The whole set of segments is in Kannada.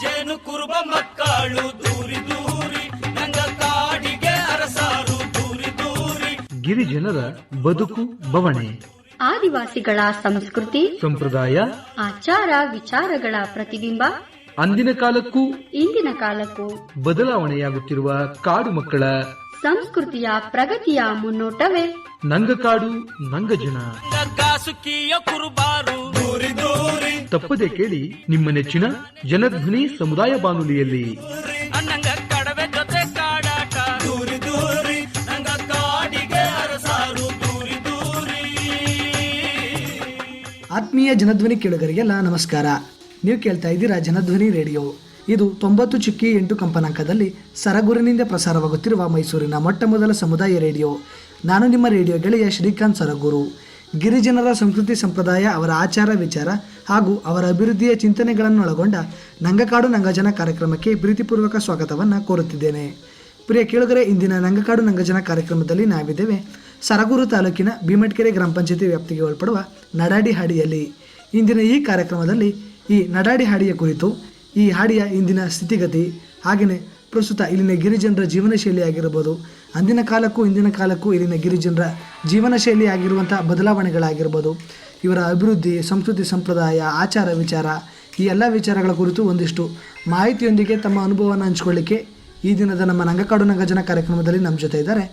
ಜೇನು ಕುರುಬ ಮಕ್ಕಳು ದೂರಿ ದೂರಿ ನಂಗ ಕಾಡಿಗೆ ಅರಸಾರು ದೂರಿ ದೂರಿ. ಗಿರಿಜನರ ಬದುಕು ಬವಣೆ. ಆದಿವಾಸಿಗಳ ಸಂಸ್ಕೃತಿ ಸಂಪ್ರದಾಯ ಆಚಾರ ವಿಚಾರಗಳ ಪ್ರತಿಬಿಂಬ ಅಂದಿನ ಕಾಲಕ್ಕೂ ಇಂದಿನ ಕಾಲಕ್ಕೂ ಬದಲಾವಣೆಯಾಗುತ್ತಿರುವ ಕಾಡು ಮಕ್ಕಳ ಸಂಸ್ಕೃತಿಯ ಪ್ರಗತಿಯ ಮುನ್ನೋಟವೇ. ನಂಗಕಾಡು ನಂಗ ಜನ. ಕುರುಬಾರು ದೂರಿ ತಪ್ಪದೆ ಕೇಳಿ ನಿಮ್ಮ ನೆಚ್ಚಿನ ಜನಧ್ವನಿ ಸಮುದಾಯ ಬಾನುಲಿಯಲ್ಲಿ. ಅನ್ನಂಗ ಕಡವೆ ಜೊತೆ ಕಾಡಾಟ. ದೂರಿ ದೂರಿ ನಂಗ ಕಾಡಿಗೆ ಅರಸಾರು ದೂರಿ ದೂರಿ. ಆತ್ಮೀಯ ಜನಧ್ವನಿ ಕೇಳುಗರಿಗೆಲ್ಲ ನಮಸ್ಕಾರ. ನೀವು ಕೇಳ್ತಾ ಇದ್ದೀರಾ ಜನಧ್ವನಿ ರೇಡಿಯೋ. ಇದು ತೊಂಬತ್ತು ಚುಕ್ಕಿ ಎಂಟು ಕಂಪನಾಂಕದಲ್ಲಿ ಸರಗುರಿನಿಂದ ಪ್ರಸಾರವಾಗುತ್ತಿರುವ ಮೈಸೂರಿನ ಮೊಟ್ಟ ಮೊದಲ ಸಮುದಾಯ ರೇಡಿಯೋ. ನಾನು ನಿಮ್ಮ ರೇಡಿಯೋ ಗೆಳೆಯ ಶ್ರೀಕಾಂತ್ ಸರಗೂರು. ಗಿರಿಜನರ ಸಂಸ್ಕೃತಿ ಸಂಪ್ರದಾಯ, ಅವರ ಆಚಾರ ವಿಚಾರ ಹಾಗೂ ಅವರ ಅಭಿವೃದ್ಧಿಯ ಚಿಂತನೆಗಳನ್ನು ಒಳಗೊಂಡ ನಂಗಕಾಡು ನಂಗಜನ ಕಾರ್ಯಕ್ರಮಕ್ಕೆ ಪ್ರೀತಿಪೂರ್ವಕ ಸ್ವಾಗತವನ್ನು ಕೋರುತ್ತಿದ್ದೇನೆ. ಪ್ರಿಯ ಕೇಳುಗರೆ, ಇಂದಿನ ನಂಗಕಾಡು ನಂಗಜನ ಕಾರ್ಯಕ್ರಮದಲ್ಲಿ ನಾವಿದ್ದೇವೆ ಸರಗೂರು ತಾಲೂಕಿನ ಭೀಮಟ್ಕೆರೆ ಗ್ರಾಮ ಪಂಚಾಯತಿ ವ್ಯಾಪ್ತಿಗೆ ಒಳಪಡುವ ನಡಾಡಿ ಹಾಡಿಯಲ್ಲಿ. ಇಂದಿನ ಈ ಕಾರ್ಯಕ್ರಮದಲ್ಲಿ ಈ ನಡಾಡಿ ಹಾಡಿಯ ಕುರಿತು, ಈ ಹಾಡಿಯ ಇಂದಿನ ಸ್ಥಿತಿಗತಿ, ಹಾಗೆಯೇ ಪ್ರಸ್ತುತ ಇಲ್ಲಿನ ಗಿರಿಜನರ ಜೀವನ ಶೈಲಿ ಆಗಿರ್ಬೋದು, ಅಂದಿನ ಕಾಲಕ್ಕೂ ಇಂದಿನ ಕಾಲಕ್ಕೂ ಇಲ್ಲಿನ ಗಿರಿಜನರ ಜೀವನ ಶೈಲಿ ಆಗಿರುವಂಥ ಬದಲಾವಣೆಗಳಾಗಿರ್ಬೋದು, ಇವರ ಅಭಿವೃದ್ಧಿ, ಸಂಸ್ಕೃತಿ, ಸಂಪ್ರದಾಯ, ಆಚಾರ, ವಿಚಾರ, ಈ ಎಲ್ಲ ವಿಚಾರಗಳ ಕುರಿತು ಒಂದಿಷ್ಟು ಮಾಹಿತಿಯೊಂದಿಗೆ ತಮ್ಮ ಅನುಭವವನ್ನು ಹಂಚಿಕೊಳ್ಳಿಕ್ಕೆ ಈ ದಿನದ ನಮ್ಮ ನಂಗಕಾಡು ನಂಗಜನ ಕಾರ್ಯಕ್ರಮದಲ್ಲಿ ನಮ್ಮ ಜೊತೆ ಇದ್ದಾರೆ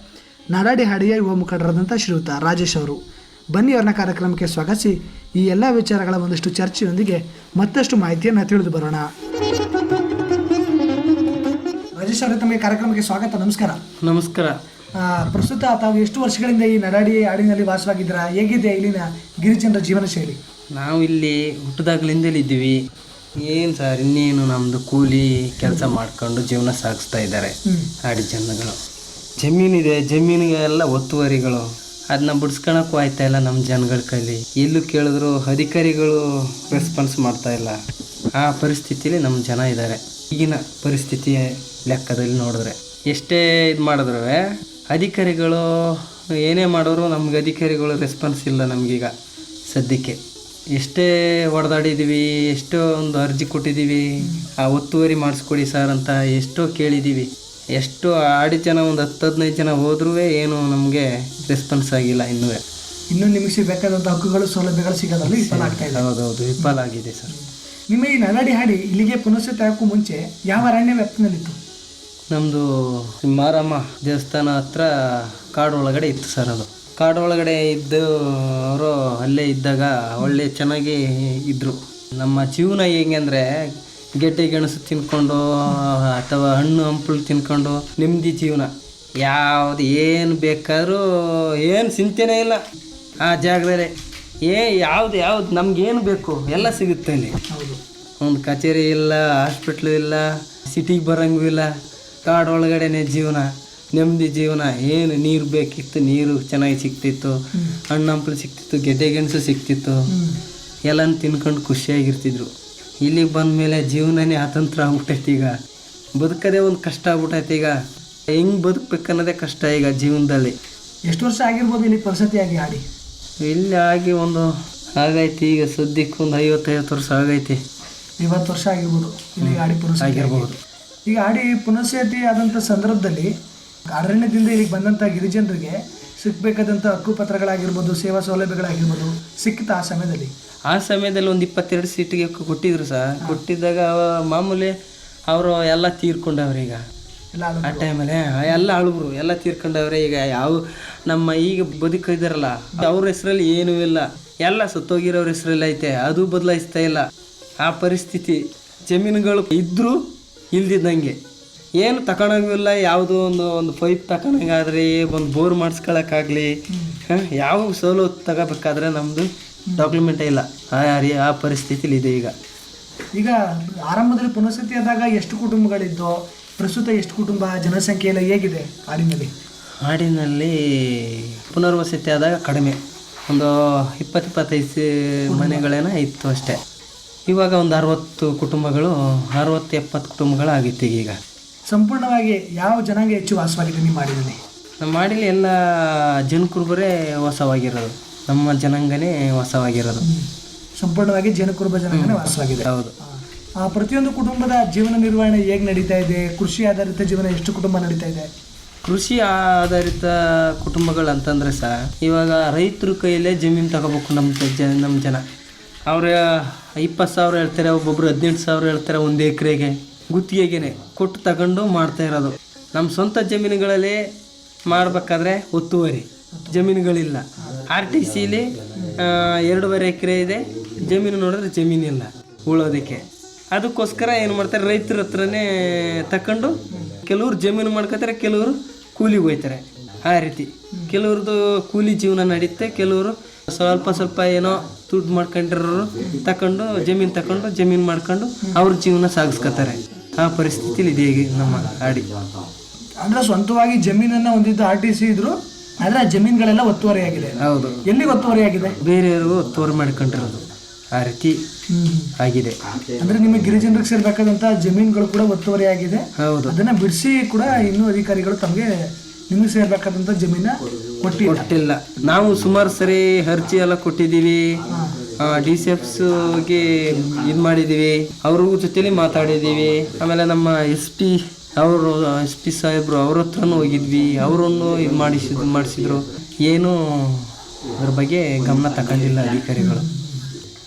ನಾಡಾಡಿ ಹಾಡಿಯ ಯುವ ಮುಖಂಡರಾದಂಥ ಶ್ರೀಯುತ ರಾಜೇಶ್ ಅವರು. ಬನ್ನಿ ಅವ್ರನ್ನ ಕಾರ್ಯಕ್ರಮಕ್ಕೆ ಸ್ವಾಗತಿಸಿ ಈ ಎಲ್ಲ ವಿಚಾರಗಳ ಒಂದಷ್ಟು ಚರ್ಚೆಯೊಂದಿಗೆ ಮತ್ತಷ್ಟು ಮಾಹಿತಿಯನ್ನು ತಿಳಿದು ಬರೋಣ. ರಾಜೇಶ್ ಅವರೇ ತಮಗೆ ಕಾರ್ಯಕ್ರಮಕ್ಕೆ ಸ್ವಾಗತ ನಮಸ್ಕಾರ. ನಮಸ್ಕಾರ. ಪ್ರಸ್ತುತ ತಾವು ಎಷ್ಟು ವರ್ಷಗಳಿಂದ ಈ ನಡಾಡಿ ಹಾಡಿನಲ್ಲಿ ವಾಸವಾಗಿದ್ದೀರಾ? ಹೇಗಿದೆ ಇಲ್ಲಿನ ಗಿರಿಜನರ ಜೀವನ ಶೈಲಿ? ನಾವು ಇಲ್ಲಿ ಹುಟ್ಟದಾಗ್ಲಿಂದಲೇ ಇದ್ದೀವಿ. ಏನು ಸರ್ ಇನ್ನೇನು ನಮ್ಮದು ಕೂಲಿ ಕೆಲಸ ಮಾಡ್ಕೊಂಡು ಜೀವನ ಸಾಗಿಸ್ತಾ ಇದ್ದಾರೆ ಆಡಿ ಜನಗಳು. ಜಮೀನಿದೆ ಜಮೀನಿಗೆಲ್ಲ ಒತ್ತುವರಿಗಳು. ಅದನ್ನ ಬಿಡಿಸ್ಕೊಳಕ್ಕೂ ಆಯ್ತಾ ಇಲ್ಲ ನಮ್ಮ ಜನಗಳ ಕೈಲಿ. ಎಲ್ಲೂ ಕೇಳಿದ್ರು ಅಧಿಕಾರಿಗಳು ರೆಸ್ಪಾನ್ಸ್ ಮಾಡ್ತಾ ಇಲ್ಲ. ಆ ಪರಿಸ್ಥಿತಿಲಿ ನಮ್ಮ ಜನ ಇದ್ದಾರೆ. ಈಗಿನ ಪರಿಸ್ಥಿತಿ ಲೆಕ್ಕದಲ್ಲಿ ನೋಡಿದ್ರೆ. ಎಷ್ಟೇ ಇದು ಮಾಡಿದ್ರು ಅಧಿಕಾರಿಗಳು ಏನೇ ಮಾಡೋರು ನಮ್ಗೆ ಅಧಿಕಾರಿಗಳು ರೆಸ್ಪಾನ್ಸ್ ಇಲ್ಲ ನಮಗೀಗ ಸದ್ಯಕ್ಕೆ. ಎಷ್ಟೇ ಹೊಡೆದಾಡಿದ್ದೀವಿ ಎಷ್ಟೋ ಒಂದು ಅರ್ಜಿ ಕೊಟ್ಟಿದ್ದೀವಿ ಆ ಒತ್ತುವರಿ ಮಾಡಿಸ್ಕೊಡಿ ಸರ್ ಅಂತ ಎಷ್ಟೋ ಕೇಳಿದ್ದೀವಿ ಎಷ್ಟೋ ಆಡಿ ಜನ ಒಂದು ಹತ್ತು ಹದಿನೈದು ಜನ ಹೋದ್ರೂ ಏನು ನಮಗೆ ರೆಸ್ಪಾನ್ಸ್ ಆಗಿಲ್ಲ ಇನ್ನೂ ಇನ್ನೂ ನಿಮಗೆ ಬೇಕಾದಂಥ ಹಕ್ಕುಗಳು ಸೌಲಭ್ಯಗಳು ಸಿಗೋದ್ರಲ್ಲಿ ವಿಫಲ ಆಗ್ತಾ ಇದೆ. ಹೌದೌದು ವಿಫಲ ಆಗಿದೆ ಸರ್. ನಿಮ್ಮ ಈ ನಡಾಡಿ ಹಾಡಿ ಇಲ್ಲಿಗೆ ಪುನಃಸ್ಥಿತಿ ಹಾಕೋ ಮುಂಚೆ ಯಾವ ಅರಣ್ಯ ವ್ಯಾಪ್ತಿನಲ್ಲಿತ್ತು? ನಮ್ಮದು ಮಾರಮ್ಮ ದೇವಸ್ಥಾನ ಹತ್ರ ಕಾಡು ಒಳಗಡೆ ಇತ್ತು ಸರ್ ಅದು. ಕಾಡು ಒಳಗಡೆ ಇದ್ದು ಅವರು ಅಲ್ಲೇ ಇದ್ದಾಗ ಒಳ್ಳೆ ಚೆನ್ನಾಗಿ ಇದ್ದರು ನಮ್ಮ ಜೀವನ ಹೇಗೆ ಅಂದರೆ ಗೆಡ್ಡೆ ಗೆಣಸು ತಿನ್ಕೊಂಡು, ಅಥವಾ ಹಣ್ಣು ಹಂಪಲು ತಿನ್ಕೊಂಡು ನೆಮ್ಮದಿ ಜೀವನ. ಯಾವುದು ಏನು ಬೇಕಾದ್ರೂ ಏನು ಚಿಂತೆನೇ ಇಲ್ಲ. ಆ ಜಾಗದಲ್ಲಿ ಏ, ಯಾವ್ದು ಯಾವ್ದು? ನಮ್ಗೇನು ಬೇಕು? ಎಲ್ಲ ಸಿಗುತ್ತೆ ಅಲ್ಲಿ ಒಂದು ಕಚೇರಿ ಇಲ್ಲ, ಹಾಸ್ಪಿಟ್ಲು ಇಲ್ಲ, ಸಿಟಿಗೆ ಬರೋಂಗೂ ಇಲ್ಲ. ಕಾಡು ಒಳಗಡೆನೆ ಜೀವನ, ನೆಮ್ಮದಿ ಜೀವನ. ಏನು ನೀರು ಬೇಕಿತ್ತು, ನೀರು ಚೆನ್ನಾಗಿ ಸಿಕ್ತಿತ್ತು ಹಣ್ಣು, ಹಂಪಲು ಸಿಕ್ತಿತ್ತು ಗೆಡ್ಡೆ, ಗೆಣಸು ಸಿಕ್ತಿತ್ತು ಎಲ್ಲನೂ ತಿನ್ಕೊಂಡು ಖುಷಿಯಾಗಿರ್ತಿದ್ರು. ಇಲ್ಲಿಗೆ ಬಂದ ಮೇಲೆ ಜೀವನನೇ ಅತಂತ್ರ ಆಗ್ಬಿಟ್ಟೈತಿ ಈಗ. ಬದುಕೋದೇ ಒಂದು ಕಷ್ಟ ಆಗ್ಬಿಟ್ಟೈತಿ ಈಗ. ಹೆಂಗೆ ಬದುಕಬೇಕನ್ನೋದೇ ಕಷ್ಟ ಈಗ ಜೀವನದಲ್ಲಿ. ಎಷ್ಟು ವರ್ಷ ಆಗಿರ್ಬೋದು ಇಲ್ಲಿ ಪರಿಸ್ಥಿತಿಯಾಗಿ ಹಾಡಿ ಇಲ್ಲಿ ಆಗಿ ಒಂದು ಆಗೈತಿ ಈಗ ಸದ್ಯಕ್ಕೆ ಒಂದು ಐವತ್ತೈವತ್ತು ವರ್ಷ ಆಗೈತಿ. ಐವತ್ತು ವರ್ಷ ಆಗಿರ್ಬೋದು. ಇಲ್ಲಿ ಗಾಡಿ ಪುನಃ ಆಗಿರ್ಬೋದು. ಈಗ ಆಡಿ ಪುನಃಸೇತಿ ಆದಂಥ ಸಂದರ್ಭದಲ್ಲಿ ಅರಣ್ಯದಿಂದ ಇಲ್ಲಿಗೆ ಬಂದಂಥ ಗಿರಿಜನರಿಗೆ ಸಿಕ್ಕಬೇಕಾದಂಥ ಹಕ್ಕುಪತ್ರಗಳಾಗಿರ್ಬೋದು ಸೇವಾ ಸೌಲಭ್ಯಗಳಾಗಿರ್ಬೋದು ಸಿಕ್ಕಿತ ಆ ಸಮಯದಲ್ಲಿ? ಆ ಸಮಯದಲ್ಲಿ ಒಂದು ಇಪ್ಪತ್ತೆರಡು ಸೀಟಿಗೆ ಕೊಟ್ಟಿದ್ರು ಸರ್. ಕೊಟ್ಟಿದ್ದಾಗ ಮಾಮೂಲಿ ಅವರು ಎಲ್ಲ ತೀರ್ಕೊಂಡವ್ರೀಗ ಆ ಟೈಮಲ್ಲಿ ಎಲ್ಲ ಅಳುಬ್ರು ಎಲ್ಲ ತೀರ್ಕೊಂಡವ್ರೆ. ಈಗ ಯಾವ ನಮ್ಮ ಈಗ ಬದುಕಿದಾರಲ್ಲ ಅವ್ರ ಹೆಸರಲ್ಲಿ ಏನೂ ಇಲ್ಲ. ಎಲ್ಲ ಸತ್ತೋಗಿರೋರ ಹೆಸರಲ್ಲಿ ಐತೆ ಅದು ಬದಲಾಯಿಸ್ತಾ ಇಲ್ಲ. ಆ ಪರಿಸ್ಥಿತಿ ಜಮೀನುಗಳು ಇದ್ದರೂ ಇಲ್ದಿದ್ದಂಗೆ. ಏನು ತಗೊಳಂಗಿಲ್ಲ ಯಾವುದೋ ಒಂದು ಒಂದು ಪೈಪ್ ತಗೊಳಂಗಾದ್ರೆ ಒಂದು ಬೋರ್ ಮಾಡಿಸ್ಕೊಳಕ್ಕಾಗಲಿ. ಯಾವ ಸವಲತ್ತು ತಗೋಬೇಕಾದ್ರೆ ನಮ್ಮದು ಡಾಕ್ಯುಮೆಂಟೇ ಇಲ್ಲ. ಆ ಪರಿಸ್ಥಿತಿಲಿ ಇದೆ ಈಗ. ಈಗ ಆರಂಭದಲ್ಲಿ ಪುನಃಸ್ಥಿತಿ ಆದಾಗ ಎಷ್ಟು ಕುಟುಂಬಗಳಿದ್ದೋ ಪ್ರಸ್ತುತ ಎಷ್ಟು ಕುಟುಂಬ ಜನಸಂಖ್ಯೆ ಎಲ್ಲ ಹೇಗಿದೆ ಹಾಡಿನಲ್ಲಿ? ಹಾಡಿನಲ್ಲಿ ಪುನರ್ವಸತಿ ಆದಾಗ ಕಡಿಮೆ. ಒಂದು ಇಪ್ಪತ್ತು ಇಪ್ಪತ್ತೈದು ಮನೆಗಳೇನೋ ಇತ್ತು ಅಷ್ಟೇ. ಇವಾಗ ಒಂದು ಅರವತ್ತು ಕುಟುಂಬಗಳು ಅರವತ್ತು ಎಪ್ಪತ್ತು ಕುಟುಂಬಗಳು ಆಗಿತ್ತು ಈಗ. ಸಂಪೂರ್ಣವಾಗಿ ಯಾವ ಜನಾಂಗ ಹೆಚ್ಚು ವಾಸವಾಗಿದೆ ನಿಮ್ಮ ಹಾಡಿನಲ್ಲಿ? ನಮ್ಮ ಹಾಡಿಲಿ ಎಲ್ಲ ಜನಕುರುಬರೇ ವಾಸವಾಗಿರೋದು. ನಮ್ಮ ಜನಾಂಗನೇ ವಾಸವಾಗಿರೋದು. ಸಂಪೂರ್ಣವಾಗಿ ಜನಕುರುಬ ಜನಾಂಗನೇ ವಾಸವಾಗಿದೆ. ಹೌದು. ಪ್ರತಿಯೊಂದು ಕುಟುಂಬದ ಜೀವನ ನಿರ್ವಹಣೆ ಹೇಗೆ ನಡೀತಾ ಇದೆ? ಕೃಷಿ ಆಧಾರಿತ ಜೀವನ ಎಷ್ಟು ಕುಟುಂಬ ನಡೀತಾ ಇದೆ? ಕೃಷಿ ಆಧಾರಿತ ಕುಟುಂಬಗಳು ಅಂತಂದರೆ ಸಹ ಇವಾಗ ರೈತರ ಕೈಯಲ್ಲೇ ಜಮೀನು ತಗೋಬೇಕು ನಮ್ಮ ಜ ನಮ್ಮ ಜನ. ಅವ್ರ ಇಪ್ಪತ್ತು ಸಾವಿರ ಹೇಳ್ತಾರೆ, ಒಬ್ಬೊಬ್ರು ಹದಿನೆಂಟು ಸಾವಿರ ಹೇಳ್ತಾರೆ ಒಂದು ಎಕರೆಗೆ. ಗುತ್ತಿಗೆಗೆ ಕೊಟ್ಟು ತಗೊಂಡು ಮಾಡ್ತಾ ಇರೋದು. ನಮ್ಮ ಸ್ವಂತ ಜಮೀನುಗಳಲ್ಲಿ ಮಾಡಬೇಕಾದ್ರೆ ಒತ್ತುವರಿ. ಜಮೀನುಗಳಿಲ್ಲ. ಆರ್ ಟಿ ಸಿಲಿ ಎರಡೂವರೆ ಎಕರೆ ಇದೆ. ಜಮೀನು ನೋಡಿದ್ರೆ ಜಮೀನಿಲ್ಲ ಉಳೋದಕ್ಕೆ. ಅದಕ್ಕೋಸ್ಕರ ಏನು ಮಾಡ್ತಾರೆ ರೈತರ ಹತ್ರನೇ ತಕೊಂಡು ಕೆಲವರು ಜಮೀನು ಮಾಡ್ಕೋತಾರೆ ಕೆಲವರು ಕೂಲಿಗೆ ಹೋಗ್ತಾರೆ ಆ ರೀತಿ. ಕೆಲವ್ರದ್ದು ಕೂಲಿ ಜೀವನ ನಡೀತೆ ಕೆಲವರು ಸ್ವಲ್ಪ ಸ್ವಲ್ಪ ಏನೋ ದುಡ್ಡು ಮಾಡ್ಕೊಂಡಿರೋರು ತಕೊಂಡು ಜಮೀನು ತಕೊಂಡು ಜಮೀನು ಮಾಡ್ಕೊಂಡು ಅವ್ರ ಜೀವನ ಸಾಗಿಸ್ಕೊತಾರೆ. ಆ ಪರಿಸ್ಥಿತಿಲಿ ಇದೆ ಈಗ ನಮ್ಮ ಆಡಿ. ಅಂದ್ರೆ ಸ್ವಂತವಾಗಿ ಜಮೀನನ್ನ ಹೊಂದಿದ್ದು ಆರ್ ಟಿ ಸಿ ಇದ್ರು ಆದ್ರೆ ಆ ಜಮೀನುಗಳೆಲ್ಲ ಒತ್ತುವರಿಯಾಗಿದೆ. ಹೌದು. ಎಲ್ಲಿ ಒತ್ತುವರಿಯಾಗಿದೆ? ಬೇರೆಯವ್ರಿಗೂ ಒತ್ತುವರಿ ಮಾಡ್ಕೊಂಡಿರೋದು. ಆ ರೀತಿ ಆಗಿದೆ. ಅಂದ್ರೆ ನಿಮಗೆ ಗಿರಿಜನರಿಗೆ ಸೇರ್ಬೇಕಾದಂತ ಜಮೀನುಗಳು ಕೂಡ ಒತ್ತುವರಿಯಾಗಿದೆ ಹೌದು. ಅದನ್ನ ಬಿಡಿಸಿ ಕೂಡ ಇನ್ನೂ ಅಧಿಕಾರಿಗಳು ತಮಗೆ ನಿಮಗೆ ಸೇರ್ಬೇಕಾದಂತ ಜಮೀನ ಕೊಟ್ಟಿಲ್ಲ. ಕೊಟ್ಟಿಲ್ಲ. ನಾವು ಸುಮಾರು ಸರಿ ಅರ್ಜಿ ಎಲ್ಲ ಕೊಟ್ಟಿದ್ದೀವಿ. ಡಿ ಸಿ ಎಫ್ಸ್ಗೆ ಇದು ಮಾಡಿದ್ದೀವಿ. ಅವ್ರ ಜೊತೆಲಿ ಮಾತಾಡಿದ್ದೀವಿ. ಆಮೇಲೆ ನಮ್ಮ ಎಸ್ ಪಿ ಅವರು ಎಸ್ ಪಿ ಸಾಹೇಬ್ರು ಅವ್ರ ಹತ್ರನೂ ಹೋಗಿದ್ವಿ. ಅವರನ್ನು ಇದು ಮಾಡಿಸಿದ್ರು ಮಾಡಿಸಿದ್ರು. ಏನೂ ಅದ್ರ ಬಗ್ಗೆ ಗಮನ ತಗೊಂಡಿಲ್ಲ ಅಧಿಕಾರಿಗಳು.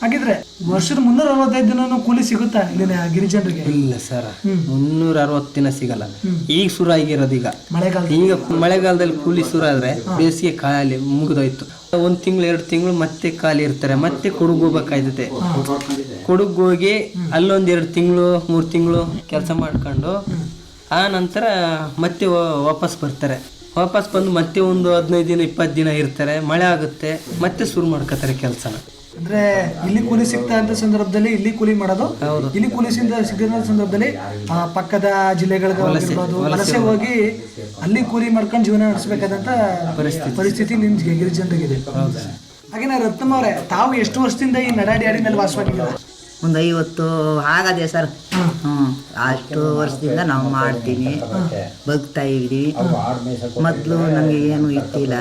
ಹಾಗಿದ್ರೆ ವರ್ಷದ ಮುನ್ನೂರ ಅರವತ್ತೈದು ದಿನ ಕೂಲಿ ಸಿಗುತ್ತಾ ಇಲ್ಲಿನ ಗಿರಿಜನರಿಗೆ? ಇಲ್ಲ ಸರ್ ಮುನ್ನೂರ ಅರವತ್ತು ದಿನ ಸಿಗಲ್ಲ. ಈಗ ಶುರು ಆಗಿರೋದು ಈಗ. ಮಳೆಗಾಲ ಈಗ ಮಳೆಗಾಲದಲ್ಲಿ ಕೂಲಿ ಶುರು ಆದ್ರೆ ಬೇಸಿಗೆ ಖಾಲಿ ಮುಗಿದೋಯ್ತು. ಒಂದ್ ತಿಂಗಳು ಎರಡು ತಿಂಗಳು ಮತ್ತೆ ಖಾಲಿ ಇರ್ತಾರೆ ಮತ್ತೆ ಕೊಡಗು ಹೋಗ್ಬೇಕಾಯ್ತದೆ. ಕೊಡಗು ಹೋಗಿ ಅಲ್ಲೊಂದ್ ಎರಡು ತಿಂಗಳು ಮೂರು ತಿಂಗಳು ಕೆಲಸ ಮಾಡ್ಕೊಂಡು ಆ ನಂತರ ಮತ್ತೆ ವಾಪಸ್ ಬರ್ತಾರೆ. ವಾಪಸ್ ಬಂದು ಮತ್ತೆ ಒಂದು ಹದಿನೈದು ದಿನ ಇಪ್ಪತ್ತು ದಿನ ಇರ್ತಾರೆ ಮಳೆ ಆಗುತ್ತೆ ಮತ್ತೆ ಶುರು ಮಾಡ್ಕೋತಾರೆ ಕೆಲಸನ. ಅಂದ್ರೆ ಇಲ್ಲಿ ಕೂಲಿ ಸಿಗ್ತಾ ಅಂತ ಸಂದರ್ಭದಲ್ಲಿ ಇಲ್ಲಿ ಕೂಲಿ ಮಾಡೋದು ಇಲ್ಲಿ ಕೂಲಿ ಸಿಗದ ಸಂದರ್ಭದಲ್ಲಿ ಆ, ಪಕ್ಕದ ಜಿಲ್ಲೆಗಳಿಗೆ ಹೋಗಿರ್ಬೋದು ವಲಸೆ ಹೋಗಿ. ಅಲ್ಲಿ ಕೂಲಿ ಮಾಡ್ಕೊಂಡು ಜೀವನ ನಡೆಸಬೇಕಾದಂತ ಪರಿಸ್ಥಿತಿ. ನಿಮ್ ಗಿರಿಜನರಿಗಿದೆ ಹಾಗೇನ ರತ್ನಮ್ಮ ಅವರೇ ತಾವು ಎಷ್ಟು ವರ್ಷದಿಂದ ಈ ನಡಾಡಿ ಹಾಡಿನಲ್ಲಿ ವಾಸವಾಗಿದ್ದೀರಾ? ಒಂದು ಐವತ್ತು ಆಗದೆ ಸರ್. ಹ್ಞೂ ಅಷ್ಟು ವರ್ಷದಿಂದ ನಾವು ಮಾಡ್ತೀನಿ. ಬಗ್ತಾ ಇದ್ದೀವಿ. ಮೊದಲು ನಮಗೆ ಏನು ಇರ್ತಿಲ್ಲ.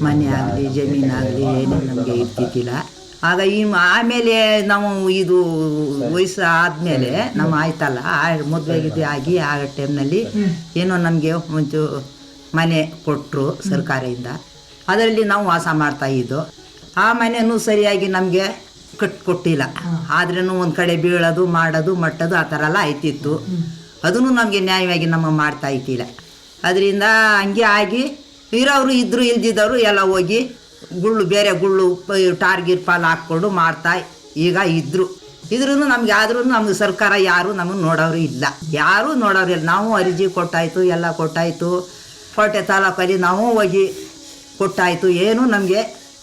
ಮನೆ ಆಗಲಿ ಜಮೀನಾಗಲಿ ಏನು ನಮಗೆ ಇರ್ತಿದ್ದಿಲ್ಲ. ಆಗ ಈ ಆಮೇಲೆ ನಾವು ಇದು ವಯಸ್ಸು ಆದಮೇಲೆ ನಮ್ಮ ಆಯ್ತಲ್ಲ ಮದುವೆಗಿದ್ದು ಆಗಿ ಆ ಟೈಮ್ನಲ್ಲಿ ಏನೋ ನಮಗೆ ಒಂದು ಮನೆ ಕೊಟ್ಟರು ಸರ್ಕಾರದಿಂದ. ಅದರಲ್ಲಿ ನಾವು ವಾಸ ಮಾಡ್ತಾ ಇದ್ದು. ಆ ಮನೆಯೂ ಸರಿಯಾಗಿ ನಮಗೆ ಕಟ್ಕೊಟ್ಟಿಲ್ಲ ಆದ್ರೂ ಒಂದು ಕಡೆ ಬೀಳೋದು ಮಾಡೋದು ಮಟ್ಟೋದು ಆ ಥರ ಎಲ್ಲ ಆಯ್ತಿತ್ತು. ಅದನ್ನು ನಮಗೆ ನ್ಯಾಯವಾಗಿ ನಮ್ಮ ಮಾಡ್ತಾ ಇದ್ದಿಲ್ಲ. ಅದರಿಂದ ಹಂಗೆ ಆಗಿ ಇರೋರು ಇದ್ದರು ಇಲ್ದಿದ್ದವರು ಎಲ್ಲ ಹೋಗಿ ಗುಳ್ಳು, ಬೇರೆ ಗುಳ್ಳು ಟಾರ್ಗಿರ್ ಪಾಲ್ ಹಾಕ್ಕೊಂಡು ಮಾಡ್ತಾ ಈಗ ಇದ್ರು. ಇದ್ರೂ ನಮ್ಗೆ ಆದ್ರೂ ನಮ್ಗೆ ಸರ್ಕಾರ ಯಾರು ನಮಗೆ ನೋಡೋರು ಇಲ್ಲ. ಯಾರೂ ನೋಡೋರು ಇಲ್ಲ. ನಾವು ಅರ್ಜಿ ಕೊಟ್ಟಾಯ್ತು, ಎಲ್ಲ ಕೊಟ್ಟಾಯ್ತು. ಕೋಟೆ ತಾಲೂಕಲ್ಲಿ ನಾವು ಹೋಗಿ ಕೊಟ್ಟಾಯ್ತು. ಏನು ನಮಗೆ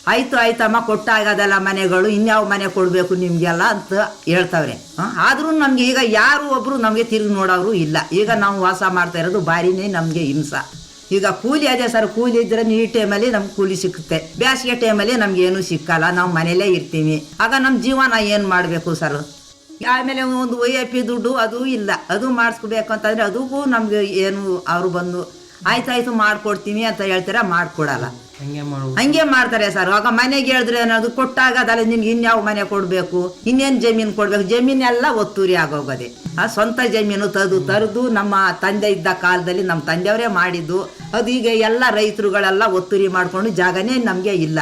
ಆಯ್ತು, ಆಯ್ತಮ್ಮ, ಕೊಟ್ಟಾಗದಲ್ಲ ಮನೆಗಳು, ಇನ್ಯಾವ ಮನೆ ಕೊಡಬೇಕು ನಿಮಗೆಲ್ಲ ಅಂತ ಹೇಳ್ತಾವ್ರೆ. ಆದರೂ ನಮಗೆ ಈಗ ಯಾರು ಒಬ್ಬರು ನಮಗೆ ತಿರುಗಿ ನೋಡೋರು ಇಲ್ಲ. ಈಗ ನಾವು ವಾಸ ಮಾಡ್ತಾ ಇರೋದು ಭಾರಿನೇ ನಮಗೆ ಹಿಂಸ. ಈಗ ಕೂಲಿ ಅದೇ ಸರ್, ಕೂಲಿ ಇದ್ರೆ ಈ ಟೈಮಲ್ಲಿ ನಮ್ಗೆ ಕೂಲಿ ಸಿಕ್ಕುತ್ತೆ. ಬೇಸಿಗೆ ಟೈಮಲ್ಲಿ ನಮ್ಗೆ ಏನು ಸಿಕ್ಕಲ್ಲ, ನಾವು ಮನೇಲೇ ಇರ್ತೀವಿ. ಆಗ ನಮ್ಮ ಜೀವನ ಏನು ಮಾಡಬೇಕು ಸರ್? ಆಮೇಲೆ ಒಂದು ವೈ ಐ ಪಿ ದುಡ್ಡು ಅದು ಇಲ್ಲ. ಅದು ಮಾಡಿಸ್ಕೋಬೇಕು ಅಂತಂದರೆ ಅದಕ್ಕೂ ನಮಗೆ ಏನು, ಅವರು ಬಂದು ಆಯ್ತಾಯ್ತು ಮಾಡಿಕೊಡ್ತೀನಿ ಅಂತ ಹೇಳ್ತಾರೆ, ಮಾಡ್ಕೊಡಲ್ಲ. ಹಂಗೆ ಮಾಡ್ತಾರೆ ಸರ್. ಆಗ ಮನೆಗೆ ಹೇಳಿದ್ರೆ ಏನಾದ್ರು ಕೊಟ್ಟಾಗ ಅದಲ್ಲ ನಿಮ್ಗೆ ಇನ್ಯಾವ ಮನೆ ಕೊಡಬೇಕು? ಇನ್ನೇನು ಜಮೀನು ಕೊಡಬೇಕು? ಜಮೀನೆಲ್ಲ ಒತ್ತೂರಿ ಆಗೋಗದೆ. ಆ ಸ್ವಂತ ಜಮೀನು ತದು ತರದು ನಮ್ಮ ತಂದೆ ಇದ್ದ ಕಾಲದಲ್ಲಿ ನಮ್ಮ ತಂದೆಯವರೇ ಮಾಡಿದ್ದು. ಅದು ಈಗ ಎಲ್ಲ ರೈತರುಗಳೆಲ್ಲ ಒತ್ತೂರಿ ಮಾಡ್ಕೊಂಡು ಜಾಗನೇ ನಮಗೆ ಇಲ್ಲ.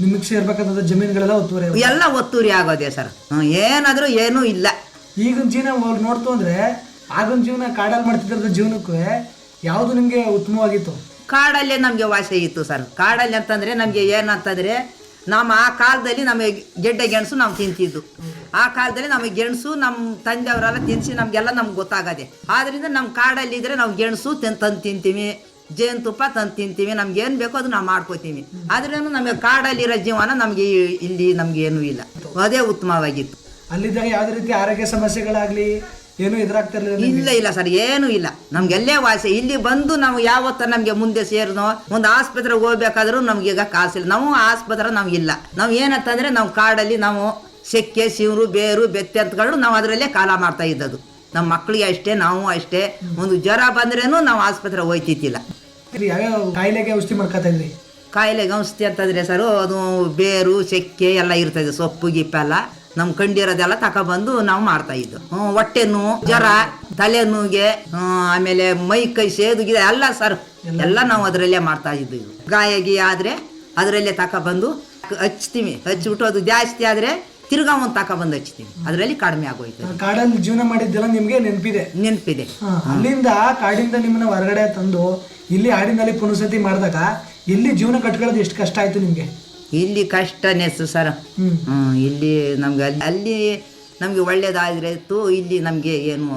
ನಿಮಗೆ ಜಮೀನುಗಳೆಲ್ಲ ಒತ್ತುವರಿ ಎಲ್ಲ ಒತ್ತೂರಿ ಆಗೋದೆ ಸರ್. ಏನಾದರೂ ಏನೂ ಇಲ್ಲ. ಈಗಿನ ಜೀವನ ಅವ್ರು ನೋಡ್ತು ಅಂದ್ರೆ ಆಗಿನ ಜೀವನ ಕಾಡಲ್ಲಿ ಮಾಡ್ತಿದ್ದ ಜೀವನಕ್ಕೂ ಯಾವುದು ನಿಮ್ಗೆ ಉತ್ತಮವಾಗಿತ್ತು? ಕಾಡಲ್ಲೇ ನಮಗೆ ವಾಸೆ ಇತ್ತು ಸರ್. ಕಾಡಲ್ಲಿ ಅಂತಂದರೆ ನಮಗೆ ಏನಂತಂದರೆ ನಮ್ಮ ಆ ಕಾಲದಲ್ಲಿ ನಮಗೆ ಗೆಡ್ಡೆ ಗೆಣಸು ನಾವು ತಿಂತಿದ್ದು. ಆ ಕಾಲದಲ್ಲಿ ನಮಗೆ ಗೆಣಸು ನಮ್ಮ ತಂದೆಯವರೆಲ್ಲ ತಿನ್ನಿಸಿ ನಮಗೆಲ್ಲ ನಮ್ಗೆ ಗೊತ್ತಾಗದೆ. ಆದ್ದರಿಂದ ನಮ್ಮ ಕಾಡಲ್ಲಿ ಇದ್ದರೆ ನಾವು ಗೆಣಸು ತಂದು ತಿಂತೀವಿ. ಜೇನುತುಪ್ಪ ತಂದು ತಿಂತೀವಿ. ನಮ್ಗೆ ಏನು ಬೇಕೋ ಅದು ನಾವು ಮಾಡ್ಕೋತೀವಿ. ಆದ್ರೂ ನಮಗೆ ಕಾಡಲ್ಲಿರೋ ಜೀವನ ನಮಗೆ ಇಲ್ಲಿ ನಮ್ಗೆ ಏನೂ ಇಲ್ಲ. ಅದೇ ಉತ್ತಮವಾಗಿತ್ತು. ಅಲ್ಲಿದ್ದಾಗ ಯಾವುದೇ ರೀತಿ ಆರೋಗ್ಯ ಸಮಸ್ಯೆಗಳಾಗ್ಲಿ ಏನು ಇದ್ರಾಗ್ತಾ ಇರಲಿಲ್ಲ ಇಲ್ಲ ಇಲ್ಲ ಸರ್ ಏನು ಇಲ್ಲ. ನಮ್ಗೆಲ್ಲೇ ವಾಸಿ ಇಲ್ಲಿ ಬಂದು ನಾವು ಯಾವತ್ತ ನಮಗೆ ಮುಂದೆ ಸೇರಿನೋ ಒಂದು ಆಸ್ಪತ್ರೆಗೆ ಹೋಗ್ಬೇಕಾದ್ರೂ ನಮ್ಗೆ ಈಗ ಕಾಸಿಲ್ಲ. ನಾವು ಆಸ್ಪತ್ರೆ ನಮ್ಗಿಲ್ಲ ನಾವು ಏನಂತಂದ್ರೆ ನಾವು ಕಾಡಲ್ಲಿ ನಾವು ಸೆಕ್ಕೆ ಸಿವರು ಬೇರು ಬೆತ್ತೆ ಅಂತಕೊಂಡು ನಾವು ಅದರಲ್ಲೇ ಕಾಲ ಮಾಡ್ತಾ ಇದ್ದದ್ದು. ನಮ್ಮ ಮಕ್ಕಳಿಗೆ ಅಷ್ಟೇ ನಾವು ಅಷ್ಟೇ. ಒಂದು ಜ್ವರ ಬಂದ್ರೇನು ನಾವು ಆಸ್ಪತ್ರೆಗೆ ಹೋಯ್ತಿದ್ದಿಲ್ಲ. ಇಲ್ಲಿ ಯಾವ್ಯಾವ ಕಾಯಿಲೆಗೆ ಔಷಧಿ ಮಾಡ್ಕೊತಾ ಇದ್ರಿ? ಕಾಯಿಲೆಗೆ ಔಷಧಿ ಅಂತಂದ್ರೆ ಸರ್ ಅದು ಬೇರು ಸೆಕ್ಕೆ ಎಲ್ಲ ಇರ್ತದೆ ಸೊಪ್ಪು ಗಿಪ್ಪೆಲ್ಲ. ನಮ್ ಕಂಡಿರೋದೆಲ್ಲ ತಕೊಬಂದು ನಾವು ಮಾಡ್ತಾ ಇದ್ದು. ಹೊಟ್ಟೆ ನೋವು ಜ್ವರ ತಲೆ ನೋವಿಗೆ ಆಮೇಲೆ ಮೈ ಕೈ ಸೇದುಗಿದೆ ಎಲ್ಲ ಸರ್ ಎಲ್ಲ. ನಾವು ಅದರಲ್ಲೇ ಮಾಡ್ತಾ ಇದ್ದೀವಿ ಗಾಯ ಗೀಯ ಆದ್ರೆ ಅದರಲ್ಲೇ ತಕೊಬಂದು ಹಚ್ತೀವಿ. ಹಚ್ಬಿಟ್ಟು ಅದು ಜಾಸ್ತಿ ಆದ್ರೆ ತಿರ್ಗಾ ಒಂದು ತಕೊಬಂದು ಹಚ್ತೀವಿ. ಅದರಲ್ಲಿ ಕಡಿಮೆ ಆಗೋಯ್ತು. ಕಾಡಲ್ಲಿ ಜೀವನ ಮಾಡಿದ್ದೆಲ್ಲ ನಿಮ್ಗೆ ನೆನಪಿದೆ? ನೆನಪಿದೆ. ಅಲ್ಲಿಂದ ಕಾಡಿಂದ ನಿಮ್ಮನ್ನ ಹೊರಗಡೆ ತಂದು ಇಲ್ಲಿ ಹಾಡಿನಲ್ಲಿ ಪುನಸತಿ ಮಾಡಿದಾಗ ಇಲ್ಲಿ ಜೀವನ ಕಟ್ಕೊಳ್ಳೋದು ಎಷ್ಟು ಕಷ್ಟ ಆಯ್ತು ನಿಮ್ಗೆ? ಇಲ್ಲಿ ಕಷ್ಟನೇ ಸರ್ ಹ್ಮ್. ಇಲ್ಲಿ ನಮ್ಗೆ ಅಲ್ಲಿ ಅಲ್ಲಿ ನಮ್ಗೆ ಒಳ್ಳೇದಾದ್ರೆ ಇತ್ತು ಇಲ್ಲಿ ನಮ್ಗೆ ಏನು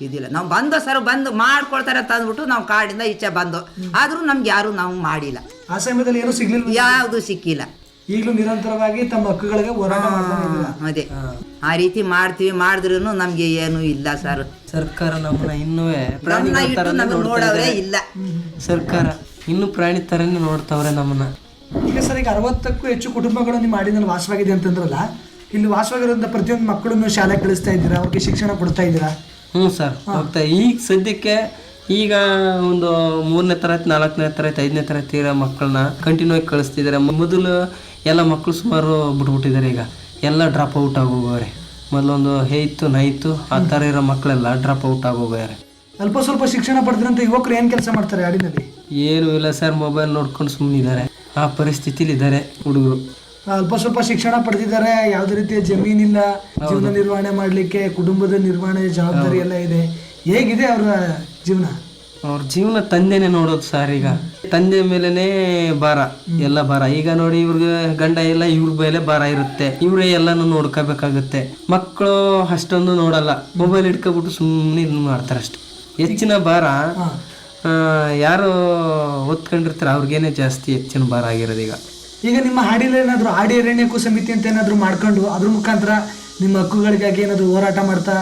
ಇದಿಲ್ಲ. ನಾವು ಬಂದು ಸರ್ ಬಂದು ಮಾಡ್ಕೊಳ್ತಾರೆ ಅಂತ ಅಂದ್ಬಿಟ್ಟು ನಾವು ಕಾಡಿಂದ ಈಚೆ ಬಂದು. ಆದ್ರೂ ನಮ್ಗೆ ಯಾರು ನಾವು ಮಾಡಿಲ್ಲ. ಆ ಸಮಯದಲ್ಲಿ ಏನು ಸಿಗ್ಲಿಲ್ಲ ಯಾವುದು ಸಿಕ್ಕಿಲ್ಲ. ಈಗಲೂ ನಿರಂತರವಾಗಿ ತಮ್ಮ ಹಕ್ಕುಗಳಿಗೆ ಹೋರಾಟ ಮಾಡ್ತಾನೆ ಇದ್ದೀರಾ? ಅದೇ. ಆ ರೀತಿ ಮಾಡ್ತೀವಿ ಮಾಡಿದ್ರು ನಮ್ಗೆ ಏನು ಇಲ್ಲ ಸರ್. ಸರ್ಕಾರ ನಮ್ಮನ್ನ ಇನ್ನೂ ನಮ್ಮನ್ನ ಇಟ್ಟು ನಮಗೆ ನೋಡೋರೇ ಇಲ್ಲ. ಸರ್ಕಾರ ಇನ್ನು ಪ್ರಾಣಿ ತರನೇ ನೋಡ್ತಾವ್ರೆ ನಮ್ಮನ್ನ. ಈಗ ಸರ್ ಈಗ ಅರವತ್ತಕ್ಕೂ ಹೆಚ್ಚು ಕುಟುಂಬಗಳು ನಿಮ್ಮ ಹಾಡಿನಲ್ಲಿ ವಾಸವಾಗಿದೆ ಅಂತಂದ್ರಲ್ಲ ಇಲ್ಲಿ ವಾಸವಾಗಿರೋಂಥ ಪ್ರತಿಯೊಂದು ಮಕ್ಕಳನ್ನು ಶಾಲೆ ಕಳಿಸ್ತಾ ಇದ್ದೀರಾ? ಅವ್ರಿಗೆ ಶಿಕ್ಷಣ ಕೊಡ್ತಾ ಇದ್ದೀರಾ? ಹ್ಞೂ ಸರ್ ಹೋಗ್ತಾ ಈಗ ಸದ್ಯಕ್ಕೆ ಈಗ ಒಂದು ಮೂರನೇ ತರಗತಿ ನಾಲ್ಕನೇ ತರಗತಿ ಐದನೇ ತರಗತಿ ಇರೋ ಮಕ್ಕಳನ್ನ ಕಂಟಿನ್ಯೂ ಆಗಿ ಕಳಿಸ್ತಿದ್ದಾರೆ. ಮೊದಲು ಎಲ್ಲ ಮಕ್ಕಳು ಸುಮಾರು ಬಿಟ್ಬಿಟ್ಟಿದ್ದಾರೆ ಈಗ. ಎಲ್ಲ ಡ್ರಾಪ್ ಔಟ್ ಆಗೋಗ್ಯಾರೆ ಮೊದಲೊಂದು ಏಯ್ತು ನೈತು ಆ ಥರ ಇರೋ ಮಕ್ಕಳೆಲ್ಲ ಡ್ರಾಪ್ ಔಟ್ ಆಗೋಗ್ಯಾರೆ ಅಲ್ಪ ಸ್ವಲ್ಪ ಶಿಕ್ಷಣ ಪಡೆದ್ರಂತ ಯುವಕರು ಏನು ಕೆಲಸ ಮಾಡ್ತಾರೆ ಹಾಡಿನಲ್ಲಿ ಏನೂ ಇಲ್ಲ ಸರ್ ಮೊಬೈಲ್ ನೋಡ್ಕೊಂಡು ಸುಮ್ಮನಿದ್ದಾರೆ ಆ ಪರಿಸ್ಥಿತಿಲಿ ಇದ್ದಾರೆ ಹುಡುಗರು ಅಲ್ಪ ಸ್ವಲ್ಪ ಶಿಕ್ಷಣ ಪಡೆದಿದ್ದಾರೆ ಯಾವುದೇ ರೀತಿಯ ಜಮೀನಿಲ್ಲ ಜೀವನ ನಿರ್ವಹಣೆ ಮಾಡಲಿಕ್ಕೆ ಕುಟುಂಬದ ನಿರ್ವಹಣೆ ಜವಾಬ್ದಾರಿ ಎಲ್ಲ ಇದೆ. ಹೇಗಿದೆ ಅವರ ಜೀವನ? ಅವ್ರ ಜೀವನ ತಂದೆನೇ ನೋಡೋದು ಸರ್ ಈಗ. ತಂದೆ ಮೇಲೆನೆ ಭಾರ ಎಲ್ಲ ಭಾರ. ಈಗ ನೋಡಿ ಇವ್ರಿಗೆ ಗಂಡ ಎಲ್ಲ ಇವ್ರ ಮೇಲೆ ಭಾರ ಇರುತ್ತೆ. ಇವರೇ ಎಲ್ಲಾನು ನೋಡ್ಕೋಬೇಕಾಗುತ್ತೆ. ಮಕ್ಕಳು ಅಷ್ಟೊಂದು ನೋಡಲ್ಲ. ಮೊಬೈಲ್ ಇಟ್ಕೊಬಿಟ್ಟು ಸುಮ್ಮನೆ ಇದು ಮಾಡ್ತಾರೆ ಅಷ್ಟೆ ಹೆಚ್ಚಿನ ಭಾರ ಯಾರು ಓದ್ಕೊಂಡಿರ್ತಾರೆ ಅವ್ರಿಗೇನೆ ಜಾಸ್ತಿ ಹೆಚ್ಚಿನ ಭಾರ ಆಗಿರೋದು ಈಗ. ಈಗ ನಿಮ್ಮ ಹಾಡಿಲ್ಲ ಏನಾದರೂ ಹಾಡಿ ಅರಣ್ಯಕ್ಕೂ ಸಮಿತಿ ಅಂತ ಏನಾದರೂ ಮಾಡ್ಕೊಂಡು ಅದ್ರ ಮುಖಾಂತರ ನಿಮ್ಮ ಹಕ್ಕುಗಳಿಗಾಗಿ ಏನಾದರೂ ಹೋರಾಟ ಮಾಡ್ತಾ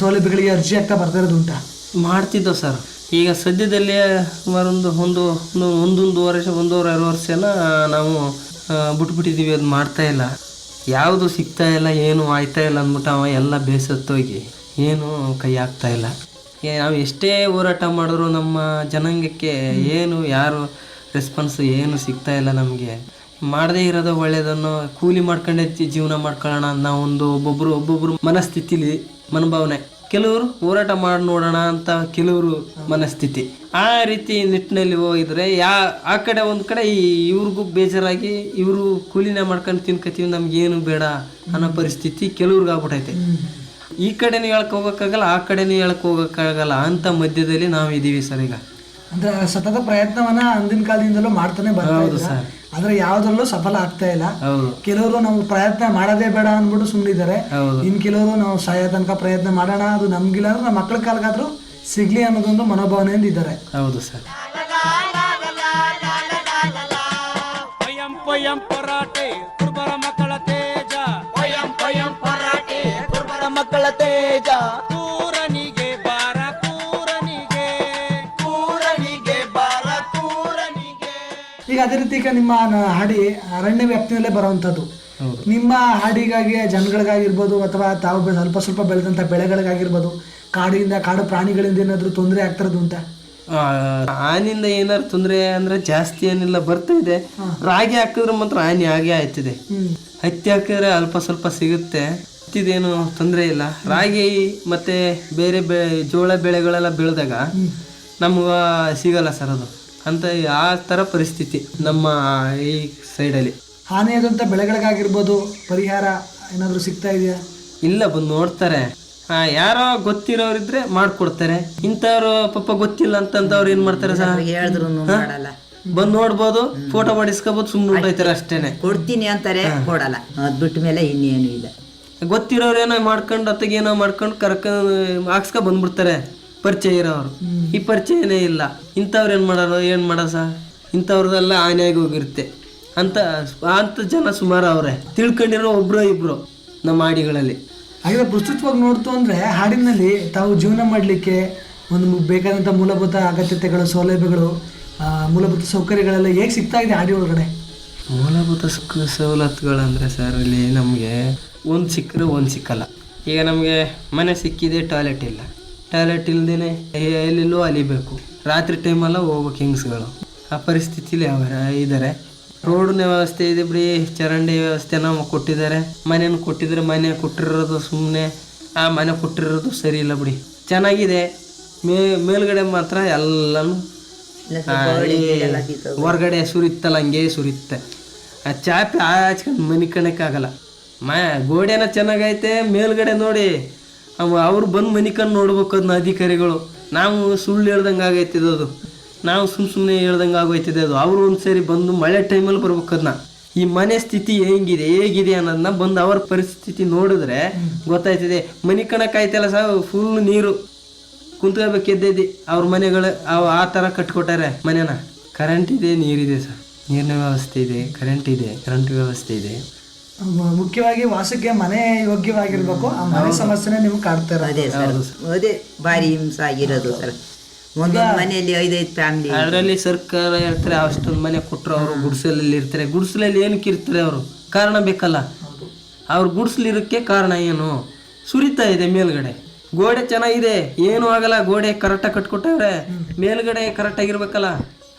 ಸೌಲಭ್ಯಗಳಿಗೆ ಅರ್ಜಿ ಆಗ್ತಾ ಬರ್ತಾ ಇರೋದು ಉಂಟಾ? ಮಾಡ್ತಿದ್ದೋ ಸರ್. ಈಗ ಸದ್ಯದಲ್ಲಿ ಸುಮಾರೊಂದು ಒಂದು ಒಂದು ಒಂದು ಒಂದೊಂದು ವರ್ಷ ಒಂದೂವರೆ ಎರಡು ವರ್ಷನ ನಾವು ಬಿಟ್ಬಿಟ್ಟಿದ್ದೀವಿ ಅದು ಮಾಡ್ತಾ ಇಲ್ಲ. ಯಾವುದು ಸಿಗ್ತಾ ಇಲ್ಲ ಏನು ಆಯ್ತಾ ಇಲ್ಲ ಅಂದ್ಬಿಟ್ಟು ಅವ ಎಲ್ಲ ಬೇಸತ್ತೋಗಿ ಏನು ಕೈ ಆಗ್ತಾ ಇಲ್ಲ. ನಾವು ಎಷ್ಟೇ ಹೋರಾಟ ಮಾಡಿದ್ರು ನಮ್ಮ ಜನಾಂಗಕ್ಕೆ ಏನು, ಯಾರು ರೆಸ್ಪಾನ್ಸ್ ಏನು ಸಿಗ್ತಾ ಇಲ್ಲ ನಮಗೆ. ಮಾಡದೇ ಇರೋದು ಒಳ್ಳೆಯದನ್ನು ಕೂಲಿ ಮಾಡ್ಕೊಂಡೆ ಜೀವನ ಮಾಡ್ಕೊಳ್ಳೋಣ ಅನ್ನೋ ಒಂದು ಒಬ್ಬೊಬ್ರು ಒಬ್ಬೊಬ್ಬರು ಮನಸ್ಥಿತಿಲಿ, ಮನೋಭಾವನೆ. ಕೆಲವರು ಹೋರಾಟ ಮಾಡಿ ನೋಡೋಣ ಅಂತ ಕೆಲವರು ಮನಸ್ಥಿತಿ. ಆ ರೀತಿ ನಿಟ್ಟಿನಲ್ಲಿ ಹೋಗಿದ್ರೆ, ಯಾ, ಆ ಕಡೆ ಒಂದು ಕಡೆ ಈ ಇವ್ರಿಗೂ ಬೇಜಾರಾಗಿ ಇವರು ಕೂಲಿನ ಮಾಡ್ಕೊಂಡು ತಿನ್ಕತೀವಿ, ನಮ್ಗೇನು ಬೇಡ ಅನ್ನೋ ಪರಿಸ್ಥಿತಿ ಕೆಲವ್ರಿಗೆ ಆಗ್ಬಿಟ್ಟೈತೆ ಈ ಕಡೆನೂ ಹೇಳಕ್ ಹೋಗೋಕ್ಕಾಗಲ್ಲ ಆ ಕಡೆನೂ ಹೇಳಕ್ ಹೋಗೋಕ್ಕಾಗಲ್ಲ ಅಂತ ಮಧ್ಯದಲ್ಲಿ ನಾವು ಇದೀವಿ ಸರ್ ಈಗ. ಅಂದ್ರೆ ಸತತ ಪ್ರಯತ್ನವನ್ನ ಅಂದಿನ ಕಾಲದಿಂದಲೂ ಮಾಡ್ತಾನೆ ಬರ್ತಾ ಸರ್. ಆದ್ರೆ ಯಾವ್ದ್ರಲ್ಲೂ ಸಫಲ ಆಗ್ತಾ ಇಲ್ಲ. ಹೌದು. ಕೆಲವರು ನಾವು ಪ್ರಯತ್ನ ಮಾಡೋದೇ ಬೇಡ ಅಂದ್ಬಿಟ್ಟು ಸುಮ್ಮನಿದ್ದಾರೆ ಹೌದು. ಇನ್ ಕೆಲವರು ನಾವು ಸಾಯೋ ತನಕ ಪ್ರಯತ್ನ ಮಾಡೋಣ ಅದು ನಮ್ಗಿಲ್ಲ ಅಂದ್ರೆ ನಮ್ಮ ಮಕ್ಳ ಕಾಲಕ್ಕಾದ್ರೂ ಸಿಗ್ಲಿ ಅನ್ನೋದೊಂದು ಮನೋಭಾವನೆಯಿಂದ ಇದ್ದಾರೆ. ಹೌದು ಸರ್. ಮಕ್ಕಳ ತೇಜ. ಕೂರನಿಗೆ ಬಾರ ಕೂರನಿಗೆ ಕೂರನಿಗೆ ಬಾರ ಕೂರನಿಗೆ ಈಗ ಅದೇ ರೀತಿ ಈಗ ನಿಮ್ಮ ಹಾಡಿ ಅರಣ್ಯ ವ್ಯಾಪ್ತಿಯಲ್ಲೇ ಬರುವಂತದ್ದು ಹೌದು. ನಿಮ್ಮ ಹಾಡಿಗಾಗಿ ಜನಗಳಿಗಾಗಿರ್ಬೋದು ಅಥವಾ ತಾವು ಸ್ವಲ್ಪ ಸ್ವಲ್ಪ ಬೆಳೆದಂಥ ಬೆಳೆಗಳಿಗಾಗಿರ್ಬೋದು ಕಾಡಿಂದ ಕಾಡು ಪ್ರಾಣಿಗಳಿಂದ ಏನಾದರೂ ತೊಂದರೆ ಆಗ್ತಿರೋದು ಅಂತ ಆನಿಂದ ಏನಾದ್ರು ತೊಂದರೆ ಅಂದ್ರೆ ಜಾಸ್ತಿ ಏನಿಲ್ಲ ಬರ್ತಾ ಇದೆ. ರಾಗಿ ಹಾಕಿದ್ರೆ ಮಾತ್ರ ಆನಿ ಆಗೇ ಆಯ್ತಿದೆ. ಹತ್ತಿ ಹಾಕಿದ್ರೆ ಅಲ್ಪ ಸ್ವಲ್ಪ ಸಿಗುತ್ತೆ. ಹತ್ತಿದೇನು ತೊಂದರೆ ಇಲ್ಲ. ರಾಗಿ ಮತ್ತೆ ಬೇರೆ ಬೆ ಜೋಳ ಬೆಳೆಗಳೆಲ್ಲ ಬೆಳೆದಾಗ ನಮ್ಗೆ ಸಿಗಲ್ಲ ಸರ್ ಅದು. ಅಂತ ಆ ಥರ ಪರಿಸ್ಥಿತಿ ನಮ್ಮ ಈ ಸೈಡಲ್ಲಿ. ಹಾನಿಯಾದಂಥ ಬೆಳೆಗಳಿಗಾಗಿರ್ಬೋದು ಪರಿಹಾರ ಏನಾದರೂ ಸಿಗ್ತಾ ಇದೆಯಾ? ಇಲ್ಲ ಬಂದು ನೋಡ್ತಾರೆ. ಆ, ಯಾರೋ ಗೊತ್ತಿರೋರಿದ್ರೆ ಮಾಡ್ಕೊಡ್ತಾರೆ. ಇಂಥವ್ರು ಪಾಪ ಗೊತ್ತಿಲ್ಲ ಅಂತಂದವ್ರು ಏನ್ ಮಾಡ್ತಾರೆ ಸರ್? ಹೇಳಿದ್ರು ಮಾಡಲ್ಲ. ಬಂದ್ ನೋಡ್ಬೋದು ಫೋಟೋ ಮಾಡಿಸ್ಕೋಬೋದು ಸುಮ್ಮನೆ ಅಷ್ಟೇನೆ. ಕೊಡ್ತೀನಿ ಅಂತಾರೆ ಕೊಡಲ್ಲ. ಅದ್ ಬಿಟ್ಟ ಮೇಲೆ ಇನ್ನೇನು ಇಲ್ಲ. ಗೊತ್ತಿರೋರು ಏನೋ ಮಾಡ್ಕೊಂಡು ಅತ್ತಗೆ ಏನೋ ಮಾಡ್ಕೊಂಡು ಕರ್ಕೊಂಡು ಹಾಕ್ಸ್ಕೊ ಬಂದ್ಬಿಡ್ತಾರೆ ಪರಿಚಯ ಇರೋರು ಈ ಪರಿಚಯನೇ ಇಲ್ಲ. ಇಂಥವ್ರು ಏನು ಮಾಡೋರು ಏನು ಮಾಡೋ ಸಹ ಇಂಥವ್ರದೆಲ್ಲ ಆನೆಯಾಗಿ ಹೋಗಿರುತ್ತೆ. ಅಂತ ಅಂತ ಜನ ಸುಮಾರು ಅವರೇ. ತಿಳ್ಕೊಂಡಿರೋ ಒಬ್ರು ಇಬ್ರು ನಮ್ಮ ಹಾಡಿಗಳಲ್ಲಿ. ಹಾಗೆ ಪ್ರಸ್ತುತವಾಗಿ ನೋಡ್ತು ಅಂದರೆ ಹಾಡಿನಲ್ಲಿ ತಾವು ಜೀವನ ಮಾಡಲಿಕ್ಕೆ ಒಂದು ಬೇಕಾದಂಥ ಮೂಲಭೂತ ಅಗತ್ಯತೆಗಳು ಸೌಲಭ್ಯಗಳು ಮೂಲಭೂತ ಸೌಕರ್ಯಗಳೆಲ್ಲ ಹೇಗೆ ಸಿಗ್ತಾ ಇದೆ ಹಾಡಿ ಒಳಗಡೆ ಮೂಲಭೂತ ಸುಖ ಸವಲತ್ತುಗಳಂದರೆ ಸರ್ ಇಲ್ಲಿ ನಮಗೆ ಒಂದು ಸಿಕ್ಕರೆ ಒಂದು ಸಿಕ್ಕಲ್ಲ. ಈಗ ನಮಗೆ ಮನೆ ಸಿಕ್ಕಿದೆ ಟಾಯ್ಲೆಟ್ ಇಲ್ಲ. ಟಾಯ್ಲೆಟ್ ಇಲ್ಲದೇ ಎಲ್ಲೆಲ್ಲೋ ಅಲಿಬೇಕು. ರಾತ್ರಿ ಟೈಮೆಲ್ಲ ಹೋಗ್ಬೇಕು ಹಿಂಗ್ಸ್ಗಳು ಆ ಪರಿಸ್ಥಿತಿಲಿ ಯಾವ ಇದ್ದಾರೆ ರೋಡ್ನ ವ್ಯವಸ್ಥೆ ಇದೆ ಬಿಡಿ ಚರಂಡಿ ವ್ಯವಸ್ಥೆ ನಾವು ಕೊಟ್ಟಿದ್ದಾರೆ. ಮನೆಯನ್ನು ಕೊಟ್ಟಿದ್ರೆ ಮನೆ ಕೊಟ್ಟಿರೋದು ಸುಮ್ಮನೆ ಆ ಮನೆ ಕೊಟ್ಟಿರೋದು ಸರಿ ಇಲ್ಲ ಬಿಡಿ. ಚೆನ್ನಾಗಿದೆ. ಮೇ ಮೇಲ್ಗಡೆ ಮಾತ್ರ ಎಲ್ಲನೂ ಹೊರಗಡೆ ಸುರಿತ್ತಲ್ಲ ಹಂಗೆ ಸುರಿತ್ತೆ ಆ ಚಾಪೆ ಆಚ್ಕೊಂಡು ಮನೆ ಕಣಕ್ಕಾಗಲ್ಲ. ಮ, ಗೋಡೆನ ಚೆನ್ನಾಗೈತೆ, ಮೇಲ್ಗಡೆ ನೋಡಿ. ಅವ, ಅವ್ರು ಬಂದು ಮನೆ ಕಣ್ಣು ನೋಡ್ಬೇಕು ಅದನ್ನ ಅಧಿಕಾರಿಗಳು. ನಾವು ಸುಳ್ಳು ಹೇಳ್ದಂಗೆ ಆಗೈತಿದೆ ಅದು. ನಾವು ಸುಮ್ಮ ಸುಮ್ಮನೆ ಹೇಳ್ದಂಗೆ ಆಗೋಯ್ತಿದೆ ಅದು. ಅವರು ಒಂದು ಸರಿ ಬಂದು ಮಳೆ ಟೈಮಲ್ಲಿ ಬರ್ಬೇಕು ಅದನ್ನ ಈ ಮನೆ ಸ್ಥಿತಿ ಹೆಂಗಿದೆ, ಹೇಗಿದೆ ಅನ್ನೋದನ್ನ ಬಂದು ಅವ್ರ ಪರಿಸ್ಥಿತಿ ನೋಡಿದ್ರೆ ಗೊತ್ತಾಯ್ತಿದೆ. ಮನೆ ಕಣಕ್ಕಾಯ್ತಲ್ಲ ಸಹ ಫುಲ್ ನೀರು. ಕುಂತ್ಕೋಬೇಕು ಎದ್ದೆದ್ದಿ. ಅವ್ರ ಮನೆಗಳು, ಅವು ಆ ಥರ ಕಟ್ಕೊಟ್ಟಾರೆ ಮನೆನ. ಕರೆಂಟ್ ಇದೆ, ನೀರಿದೆ ಸರ್. ನೀರಿನ ವ್ಯವಸ್ಥೆ ಇದೆ ಕರೆಂಟ್ ಇದೆ ಕರೆಂಟ್ ವ್ಯವಸ್ಥೆ ಇದೆ. ಮುಖ್ಯವಾಗಿ ವಾಸಕ್ಕೆ ಮನೆ ಯೋಗ್ಯವಾಗಿರ್ಬೇಕು. ಆ ಮನೆ ಸಮಸ್ಯೆ ನಿಮ್ಗೆ ಕಾಡ್ತಾ ಇರೋದು. ಅದೇ ಸರ್. ಅದೇ ಭಾರಿ ಹಿಂಸೆ ಆಗಿರೋದು ಸರ್. ಒಂದೊಂದು ಮನೆಯಲ್ಲಿ ಐದೈದು ಫ್ಯಾಮಿಲಿ ಅದರಲ್ಲಿ ಸರ್ಕಾರ ಹೇಳ್ತಾರೆ ಅಷ್ಟೊಂದು ಮನೆ ಕೊಟ್ಟರು ಅವರು ಗುಡಿಸಲಲ್ಲಿ ಇರ್ತಾರೆ. ಗುಡಿಸಲಲ್ಲಿ ಏನಕ್ಕೆ ಇರ್ತಾರೆ ಅವರು? ಕಾರಣ ಬೇಕಲ್ಲ? ಅವ್ರು ಗುಡಿಸ್ಲಿರೋಕ್ಕೆ ಕಾರಣ ಏನು? ಸುರಿತಾ ಇದೆ ಮೇಲ್ಗಡೆ. ಗೋಡೆ ಚೆನ್ನಾಗಿದೆ. ಏನು ಆಗಲ್ಲ. ಗೋಡೆ ಕರೆಕ್ಟಾಗಿ ಕಟ್ಕೊಟ್ಟವ್ರೆ. ಮೇಲ್ಗಡೆ ಕರೆಕ್ಟಾಗಿರ್ಬೇಕಲ್ಲ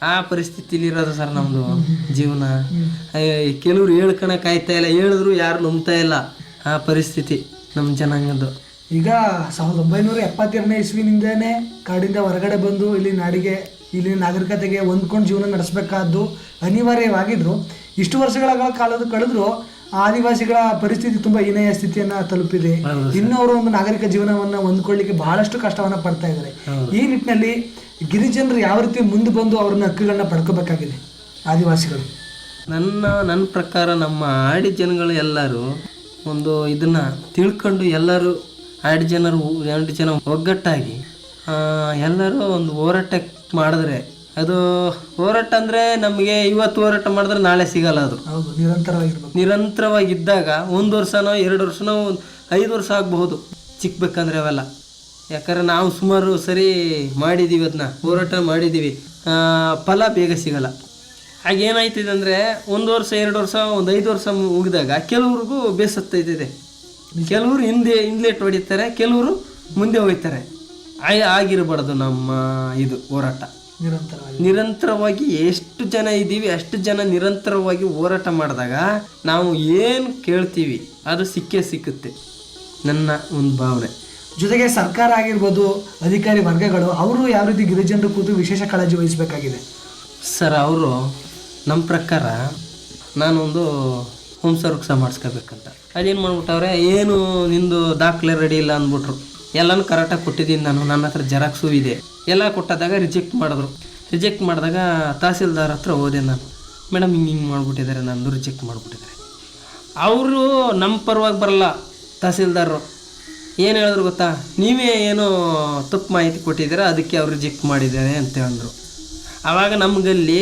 ಆ ಪರಿಸ್ಥಿತಿಲಿ ಇರೋದು ಸರ್ ನಮ್ಮದು ಜೀವನ. ಕೆಲವ್ರು ಹೇಳ್ಕೊಣ ಕಾಯ್ತಾ ಇಲ್ಲ. ಹೇಳಿದ್ರು ಯಾರು ನಂಬ್ತಾ ಇಲ್ಲ ಆ ಪರಿಸ್ಥಿತಿ ನಮ್ಮ ಜನಾಂಗದ್ದು. ಈಗ ಸಾವಿರದ ಒಂಬೈನೂರ ಎಪ್ಪತ್ತೆರಡನೇ ಇಸ್ವಿನಿಂದನೇ ಕಾಡಿಂದ ಹೊರಗಡೆ ಬಂದು ಇಲ್ಲಿ ನಾಡಿಗೆ ಇಲ್ಲಿ ನಾಗರಿಕತೆಗೆ ಹೊಂದ್ಕೊಂಡು ಜೀವನ ನಡೆಸಬೇಕಾದ್ದು ಅನಿವಾರ್ಯವಾಗಿದ್ರು. ಇಷ್ಟು ವರ್ಷಗಳ ಕಾಲದ ಕಳೆದ್ರು ಆದಿವಾಸಿಗಳ ಪರಿಸ್ಥಿತಿ ತುಂಬಾ ಹೀನಯ ಸ್ಥಿತಿಯನ್ನ ತಲುಪಿದೆ. ಇನ್ನೂ ಅವರು ಒಂದು ನಾಗರಿಕ ಜೀವನವನ್ನ ಹೊಂದ್ಕೊಳ್ಳಿಕ್ಕೆ ಬಹಳಷ್ಟು ಕಷ್ಟವನ್ನ ಪಡ್ತಾ ಇದ್ದಾರೆ. ಈ ನಿಟ್ಟಿನಲ್ಲಿ ಗಿರಿಜನರು ಯಾವ ರೀತಿ ಮುಂದೆ ಬಂದು ಅವ್ರನ್ನ ಹಕ್ಕುಗಳನ್ನ ಪಡ್ಕೋಬೇಕಾಗಿದೆ ಆದಿವಾಸಿಗಳು? ನನ್ನ ನನ್ನ ಪ್ರಕಾರ ನಮ್ಮ ಆಡಿ ಜನಗಳು ಎಲ್ಲರೂ ಒಂದು ಇದನ್ನ ತಿಳ್ಕೊಂಡು ಎಲ್ಲರೂ ಆಡಿ ಜನರು ಎರಡು ಜನ ಒಗ್ಗಟ್ಟಾಗಿ ಎಲ್ಲರೂ ಒಂದು ಹೋರಾಟ ಮಾಡಿದ್ರೆ ಅದು ಹೋರಾಟ ಅಂದರೆ ನಮಗೆ ಇವತ್ತು ಹೋರಾಟ ಮಾಡಿದ್ರೆ ನಾಳೆ ಸಿಗಲ್ಲ ಅದು. ನಿರಂತರವಾಗಿ ನಿರಂತರವಾಗಿರ್ಬೇಕು. ನಿರಂತರವಾಗಿದ್ದಾಗ ಒಂದು ವರ್ಷನೋ ಎರಡು ವರ್ಷನೋ ಒಂದು ಐದು ವರ್ಷ ಆಗಬಹುದು. ಚಿಕ್ಕಬೇಕಂದ್ರೆ ಅವೆಲ್ಲ. ಯಾಕಂದ್ರೆ ನಾವು ಸುಮಾರು ಸರಿ ಮಾಡಿದ್ದೀವಿ ಅದನ್ನ ಹೋರಾಟ ಮಾಡಿದ್ದೀವಿ ಫಲ ಬೇಗ ಸಿಗಲ್ಲ. ಆಗೇನಾಯ್ತಿದೆ ಅಂದರೆ ಒಂದು ವರ್ಷ ಎರಡು ವರ್ಷ ಒಂದು ಐದು ವರ್ಷ ಮುಗಿದಾಗ ಕೆಲವ್ರಿಗೂ ಬೇಸತ್ತೈತಿದೆ ಕೆಲವರು ಹಿಂದೆ ಹಿಂದ್ಲೇಟ್ ಹೊಡಿತಾರೆ ಕೆಲವರು ಮುಂದೆ ಹೋಗ್ತಾರೆ. ಆಯ್- ಆಗಿರಬಾರ್ದು ನಮ್ಮ ಇದು ಹೋರಾಟ. ನಿರಂತರವಾಗಿ ಎಷ್ಟು ಜನ ಇದ್ದೀವಿ ಅಷ್ಟು ಜನ ನಿರಂತರವಾಗಿ ಹೋರಾಟ ಮಾಡಿದಾಗ ನಾವು ಏನು ಕೇಳ್ತೀವಿ ಅದು ಸಿಕ್ಕೇ ಸಿಕ್ಕುತ್ತೆ. ನನ್ನ ಒಂದು ಭಾವನೆ. ಜೊತೆಗೆ ಸರ್ಕಾರ ಆಗಿರ್ಬೋದು, ಅಧಿಕಾರಿ ವರ್ಗಗಳು, ಅವರು ಯಾವ ರೀತಿ ಗಿರಿಜನರು ಕೂತು ವಿಶೇಷ ಕಾಳಜಿ ವಹಿಸಬೇಕಾಗಿದೆ? ಸರ್, ಅವರು ನಮ್ಮ ಪ್ರಕಾರ ನಾನೊಂದು ಹೋಮ್ ಸರ್ವಿಸ ಮಾಡಿಸ್ಕೋಬೇಕಂತ. ಅದೇನು ಮಾಡ್ಬಿಟ್ಟವ್ರೆ, ಏನು ನಿಂದು ದಾಖಲೆ ರೆಡಿ ಇಲ್ಲ ಅಂದ್ಬಿಟ್ರು. ಎಲ್ಲನೂ ಕರೆಕ್ಟಾಗಿ ಕೊಟ್ಟಿದ್ದೀನಿ ನಾನು, ನನ್ನ ಹತ್ರ ಜೆರಾಕ್ಸು ಇದೆ. ಎಲ್ಲ ಕೊಟ್ಟಾದಾಗ ರಿಜೆಕ್ಟ್ ಮಾಡಿದ್ರು. ರಿಜೆಕ್ಟ್ ಮಾಡಿದಾಗ ತಹಸೀಲ್ದಾರ್ ಹತ್ರ ಹೋದೆ ನಾನು. ಮೇಡಮ್, ಹಿಂಗೆ ಹಿಂಗೆ ಮಾಡಿಬಿಟ್ಟಿದ್ದಾರೆ, ನಂದು ರಿಜೆಕ್ಟ್ ಮಾಡಿಬಿಟ್ಟಿದ್ದಾರೆ. ಅವರು ನಮ್ಮ ಪರವಾಗಿ ಬರಲ್ಲ, ತಹಸೀಲ್ದಾರರು. ಏನು ಹೇಳಿದ್ರು ಗೊತ್ತಾ? ನೀವೇ ಏನೋ ತಪ್ಪು ಮಾಹಿತಿ ಕೊಟ್ಟಿದ್ದೀರಾ ಅದಕ್ಕೆ ಅವ್ರು ರಿಜೆಕ್ಟ್ ಮಾಡಿದ್ದಾರೆ ಅಂತ ಹೇಳಿದ್ರು ಆವಾಗ ನಮಗಲ್ಲಿ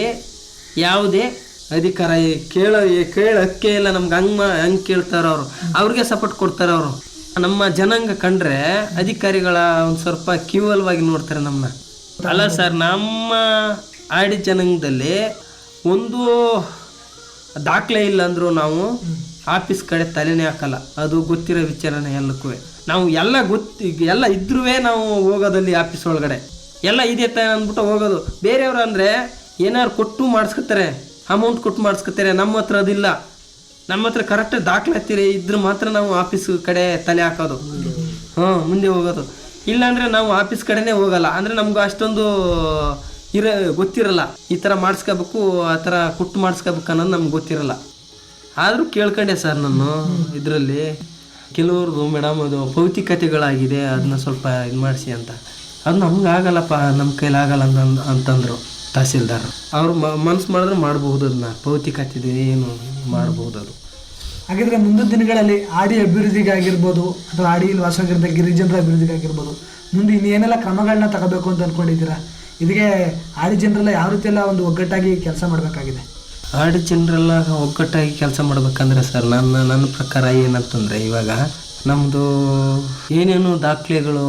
ಯಾವುದೇ ಅಧಿಕಾರ ಕೇಳೋ ಈ ಕೇಳೋ ಹಕ್ಕೇ ಇಲ್ಲ ನಮ್ಗೆ ಹಂಗೆ ಹಂಗೆ ಕೇಳ್ತಾರೆ ಅವರು. ಅವ್ರಿಗೆ ಸಪೋರ್ಟ್ ಕೊಡ್ತಾರೆ ಅವರು. ನಮ್ಮ ಜನಾಂಗ ಕಂಡ್ರೆ ಅಧಿಕಾರಿಗಳ ಒಂದು ಸ್ವಲ್ಪ ಕ್ಯೂವಲ್ವಾಗಿ ನೋಡ್ತಾರೆ ನಮ್ಮನ್ನ ಅಲ್ಲ ಸರ್ ನಮ್ಮ ಆಡಿ ಜನಾಂಗದಲ್ಲಿ ಒಂದು ದಾಖಲೆ ಇಲ್ಲ ಅಂದರೂ ನಾವು ಆಫೀಸ್ ಕಡೆ ತಲೆನೇ ಹಾಕಲ್ಲ. ಅದು ಗೊತ್ತಿರೋ ವಿಚಾರನೇ ಎಲ್ಲಕ್ಕೂ. ನಾವು ಎಲ್ಲ ಗೊತ್ತು, ಎಲ್ಲ ಇದ್ರೂ ನಾವು ಹೋಗೋದಲ್ಲಿ ಆಫೀಸ್ ಒಳಗಡೆ. ಎಲ್ಲ ಇದೆ ಅಂದ್ಬಿಟ್ಟು ಹೋಗೋದು. ಬೇರೆಯವ್ರು ಅಂದರೆ ಏನಾದ್ರು ಕೊಟ್ಟು ಮಾಡಿಸ್ಕೊತಾರೆ. ಅಮೌಂಟ್ ಕೊಟ್ಟು ಮಾಡಿಸ್ಕೊತಾರೆ. ನಮ್ಮ ಹತ್ರ ಅದಿಲ್ಲ. ನಮ್ಮ ಹತ್ರ ದಾಖಲೆ ದಾಖಲಾತಿರಿ ಇದ್ರೆ ಮಾತ್ರ ನಾವು ಆಫೀಸ್ ಕಡೆ ತಲೆ ಹಾಕೋದು. ಹಾಂ ಮುಂದೆ ಹೋಗೋದು. ಇಲ್ಲಾಂದರೆ ನಾವು ಆಫೀಸ್ ಕಡೆನೇ ಹೋಗಲ್ಲ. ಅಂದರೆ ನಮ್ಗೆ ಅಷ್ಟೊಂದು ಇರ, ಗೊತ್ತಿರಲ್ಲ. ಈ ಥರ ಮಾಡಿಸ್ಕೋಬೇಕು, ಆ ಥರ ಕೊಟ್ಟು ಮಾಡಿಸ್ಕೋಬೇಕು ಅನ್ನೋದು ನಮ್ಗೆ ಗೊತ್ತಿರಲ್ಲ. ಆದರೂ ಕೇಳ್ಕೊಂಡೆ ಸರ್ ನಾನು ಇದರಲ್ಲಿ. ಕೆಲವ್ರದ್ದು ಮೇಡಮ್ ಅದು ಪೌತಿಕತೆಗಳಾಗಿದೆ ಅದನ್ನ ಸ್ವಲ್ಪ ಇದು ಮಾಡಿಸಿ ಅಂತ. ಅದು ನಮ್ಗೆ ಆಗಲ್ಲಪ್ಪ ನಮ್ಮ ಕೈಲಿ ಆಗಲ್ಲ ಅಂತ ಅಂತಂದರು ತಹಸೀಲ್ದಾರ್. ಅವ್ರು ಮನ್ಸು ಮಾಡಿದ್ರೆ ಮಾಡ್ಬೋದು ಅದನ್ನ ಪೌತಿಕತೆ ಏನು ಮಾಡ್ಬೋದು ಅದು. ಹಾಗಿದ್ರೆ ಮುಂದಿನ ದಿನಗಳಲ್ಲಿ ಆಡಿ ಅಭಿವೃದ್ಧಿಗಾಗಿರ್ಬೋದು, ಅಥವಾ ಆಡಿಯಲ್ಲಿ ವಾಸವಾಗಿರೋದ ಗಿರಿಜನರ ಅಭಿವೃದ್ಧಿಗಾಗಿರ್ಬೋದು, ಮುಂದೆ ಇನ್ನೇನೆಲ್ಲ ಕ್ರಮಗಳನ್ನ ತಗೋಬೇಕು ಅಂತ ಅನ್ಕೊಂಡಿದ್ದೀರಾ? ಇದಕ್ಕೆ ಆಡಿ ಜನರೆಲ್ಲ ಯಾವ ರೀತಿಯೆಲ್ಲ ಒಂದು ಒಗ್ಗಟ್ಟಾಗಿ ಕೆಲಸ ಮಾಡಬೇಕಾಗಿದೆ? ಆಡಿ ಜನರೆಲ್ಲ ಒಗ್ಗಟ್ಟಾಗಿ ಕೆಲಸ ಮಾಡ್ಬೇಕಂದ್ರೆ ಸರ್ ನನ್ನ ನನ್ನ ಪ್ರಕಾರ ಏನಂತಂದರೆ ಇವಾಗ ನಮ್ಮದು ಏನೇನು ದಾಖಲೆಗಳು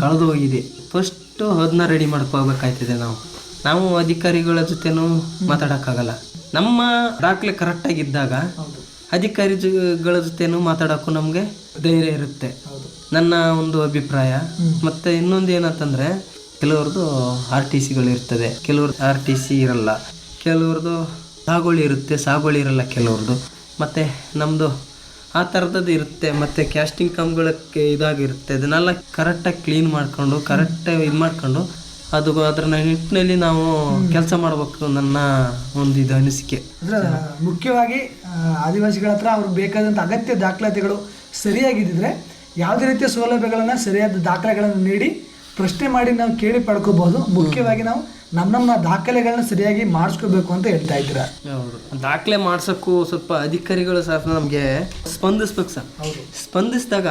ಕಳೆದು ಹೋಗಿದೆ. ಫಸ್ಟು ಅದನ್ನ ರೆಡಿ ಮಾಡ್ಕೋಬೇಕಾಯ್ತದೆ ನಾವು. ನಾವು ಅಧಿಕಾರಿಗಳ ಜೊತೆನೂ ಮಾತಾಡೋಕ್ಕಾಗಲ್ಲ. ನಮ್ಮ ದಾಖಲೆ ಕರೆಕ್ಟಾಗಿದ್ದಾಗ ಅಧಿಕಾರಿಗಳ ಜೊತೆನೂ ಮಾತಾಡೋಕ್ಕೂ ನಮಗೆ ಧೈರ್ಯ ಇರುತ್ತೆ. ನನ್ನ ಒಂದು ಅಭಿಪ್ರಾಯ. ಮತ್ತು ಇನ್ನೊಂದು ಏನಂತಂದರೆ ಕೆಲವ್ರದ್ದು ಆರ್ ಟಿ ಸಿಗಳು ಇರ್ತದೆ. ಕೆಲವ್ರದ್ದು ಆರ್ ಟಿ ಸಿ ಇರಲ್ಲ. ಕೆಲವ್ರದ್ದು ಸಾಗುವಳಿ ಇರುತ್ತೆ ಸಾಗುವಳಿ ಇರಲ್ಲ ಕೆಲವ್ರದ್ದು. ಮತ್ತು ನಮ್ಮದು ಆ ಥರದ್ದು ಇರುತ್ತೆ ಮತ್ತು ಕ್ಯಾಸ್ಟಿಂಗ್ ಕಂಬಗಳಕ್ಕೆ ಇದಾಗಿರುತ್ತೆ. ಅದನ್ನೆಲ್ಲ ಕರೆಕ್ಟಾಗಿ ಕ್ಲೀನ್ ಮಾಡಿಕೊಂಡು ಕರೆಕ್ಟಾಗಿ ಇದು ಮಾಡ್ಕೊಂಡು ಅದು ಅದರ ನಿಟ್ಟಿನಲ್ಲಿ ನಾವು ಕೆಲಸ ಮಾಡಬೇಕು ನನ್ನ ಒಂದು ಇದು ಅನಿಸಿಕೆ. ಅಂದ್ರೆ ಮುಖ್ಯವಾಗಿ ಆದಿವಾಸಿಗಳ ಹತ್ರ ಅವ್ರಿಗೆ ಬೇಕಾದಂಥ ಅಗತ್ಯ ದಾಖಲಾತಿಗಳು ಸರಿಯಾಗಿದ್ದರೆ ಯಾವುದೇ ರೀತಿಯ ಸೌಲಭ್ಯಗಳನ್ನು ಸರಿಯಾದ ದಾಖಲೆಗಳನ್ನು ನೀಡಿ ಪ್ರಶ್ನೆ ಮಾಡಿ ನಾವು ಕೇಳಿ ಪಡ್ಕೋಬಹುದು. ಮುಖ್ಯವಾಗಿ ನಾವು ನಮ್ಮ ನಮ್ಮ ದಾಖಲೆಗಳನ್ನ ಸರಿಯಾಗಿ ಮಾಡಿಸ್ಕೋಬೇಕು ಅಂತ ಹೇಳ್ತಾ ಇದ್ದೀರಾ? ಹೌದು. ದಾಖಲೆ ಮಾಡ್ಸೋಕ್ಕೂ ಸ್ವಲ್ಪ ಅಧಿಕಾರಿಗಳು ಸಹ ನಮಗೆ ಸ್ಪಂದಿಸ್ಬೇಕು ಸರ್. ಸ್ಪಂದಿಸಿದಾಗ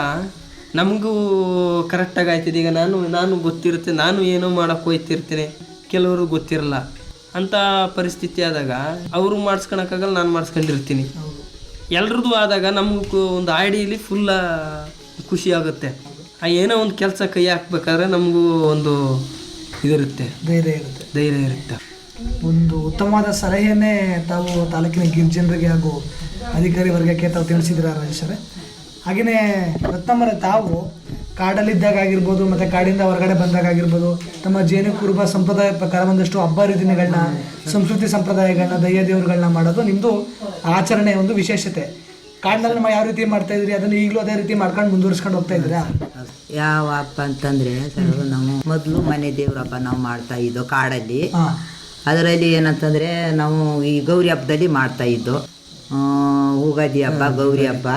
ನಮಗೂ ಕರೆಕ್ಟಾಗಿ ಆಯ್ತಿದೆ. ಈಗ ನಾನು ನಾನು ಗೊತ್ತಿರುತ್ತೆ ನಾನು ಏನೋ ಮಾಡೋಕ್ಕೆ ಹೋಯ್ತಿರ್ತೀನಿ. ಕೆಲವರು ಗೊತ್ತಿರಲ್ಲ. ಅಂಥ ಪರಿಸ್ಥಿತಿ ಆದಾಗ ಅವರು ಮಾಡಿಸ್ಕೊಳಕ್ಕಾಗಲ್ಲ ನಾನು ಮಾಡಿಸ್ಕೊಂಡಿರ್ತೀನಿ. ಎಲ್ರದ್ದು ಆದಾಗ ನಮಗೂ ಒಂದು ಐಡಿಯಲ್ಲಿ ಫುಲ್ಲ ಖುಷಿ ಆಗುತ್ತೆ. ಆ ಏನೋ ಒಂದು ಕೆಲಸ ಕೈ ಹಾಕ್ಬೇಕಾದ್ರೆ ನಮಗೂ ಒಂದು ಇದಿರುತ್ತೆ. ಧೈರ್ಯ ಇರುತ್ತೆ. ಧೈರ್ಯ ಇರುತ್ತೆ. ಒಂದು ಉತ್ತಮವಾದ ಸಲಹೆಯನ್ನೇ ತಾವು ತಾಲೂಕಿನ ಗಿರಿಜನರಿಗೆ ಹಾಗೂ ಅಧಿಕಾರಿ ವರ್ಗಕ್ಕೆ ತಾವು ತಿಳಿಸಿದ್ರ ರಾಜೇಶ್ವರೇ ಹಾಗೆಯೇ ರತ್ನಮ್ಮರ ತಾವು ಕಾಡಲ್ಲಿದ್ದಾಗ ಆಗಿರ್ಬೋದು ಮತ್ತು ಕಾಡಿಂದ ಹೊರಗಡೆ ಬಂದಾಗ ಆಗಿರ್ಬೋದು ತಮ್ಮ ಜೇನು ಕುರುಬ ಸಂಪ್ರದಾಯ ಪ್ರಕಾರ ಒಂದಷ್ಟು ಹಬ್ಬ ಹರಿದಿನಗಳನ್ನ ಸಂಸ್ಕೃತಿ ಸಂಪ್ರದಾಯಗಳನ್ನ ದಯ್ಯ ದೇವರುಗಳನ್ನ ಮಾಡೋದು ನಿಮ್ಮದು ಆಚರಣೆ ಒಂದು ವಿಶೇಷತೆ. ಕಾಡಿನಲ್ಲಿ ನಮ್ಮ ಯಾವ ರೀತಿ ಮಾಡ್ತಾ ಇದ್ರಿ? ಅದನ್ನ ಈಗಲೂ ಅದೇ ರೀತಿ ಮಾಡ್ಕೊಂಡು ಮುಂದುವರಿಸ್ಕೊಂಡು ಹೋಗ್ತಾ ಇದ್ದೀರಾ? ಯಾವ ಹಬ್ಬ ಅಂತಂದ್ರೆ ಸರ್ ನಾವು ಮೊದಲು ಮನೆ ದೇವ್ರ ಹಬ್ಬ ನಾವು ಮಾಡ್ತಾ ಇದ್ದೋ ಕಾಡಲ್ಲಿ. ಅದರಲ್ಲಿ ಏನಂತಂದ್ರೆ ನಾವು ಈ ಗೌರಿ ಹಬ್ಬದಲ್ಲಿ ಮಾಡ್ತಾ ಇದ್ದೋ. ಉಗಾದಿ ಹಬ್ಬ ಗೌರಿ ಹಬ್ಬ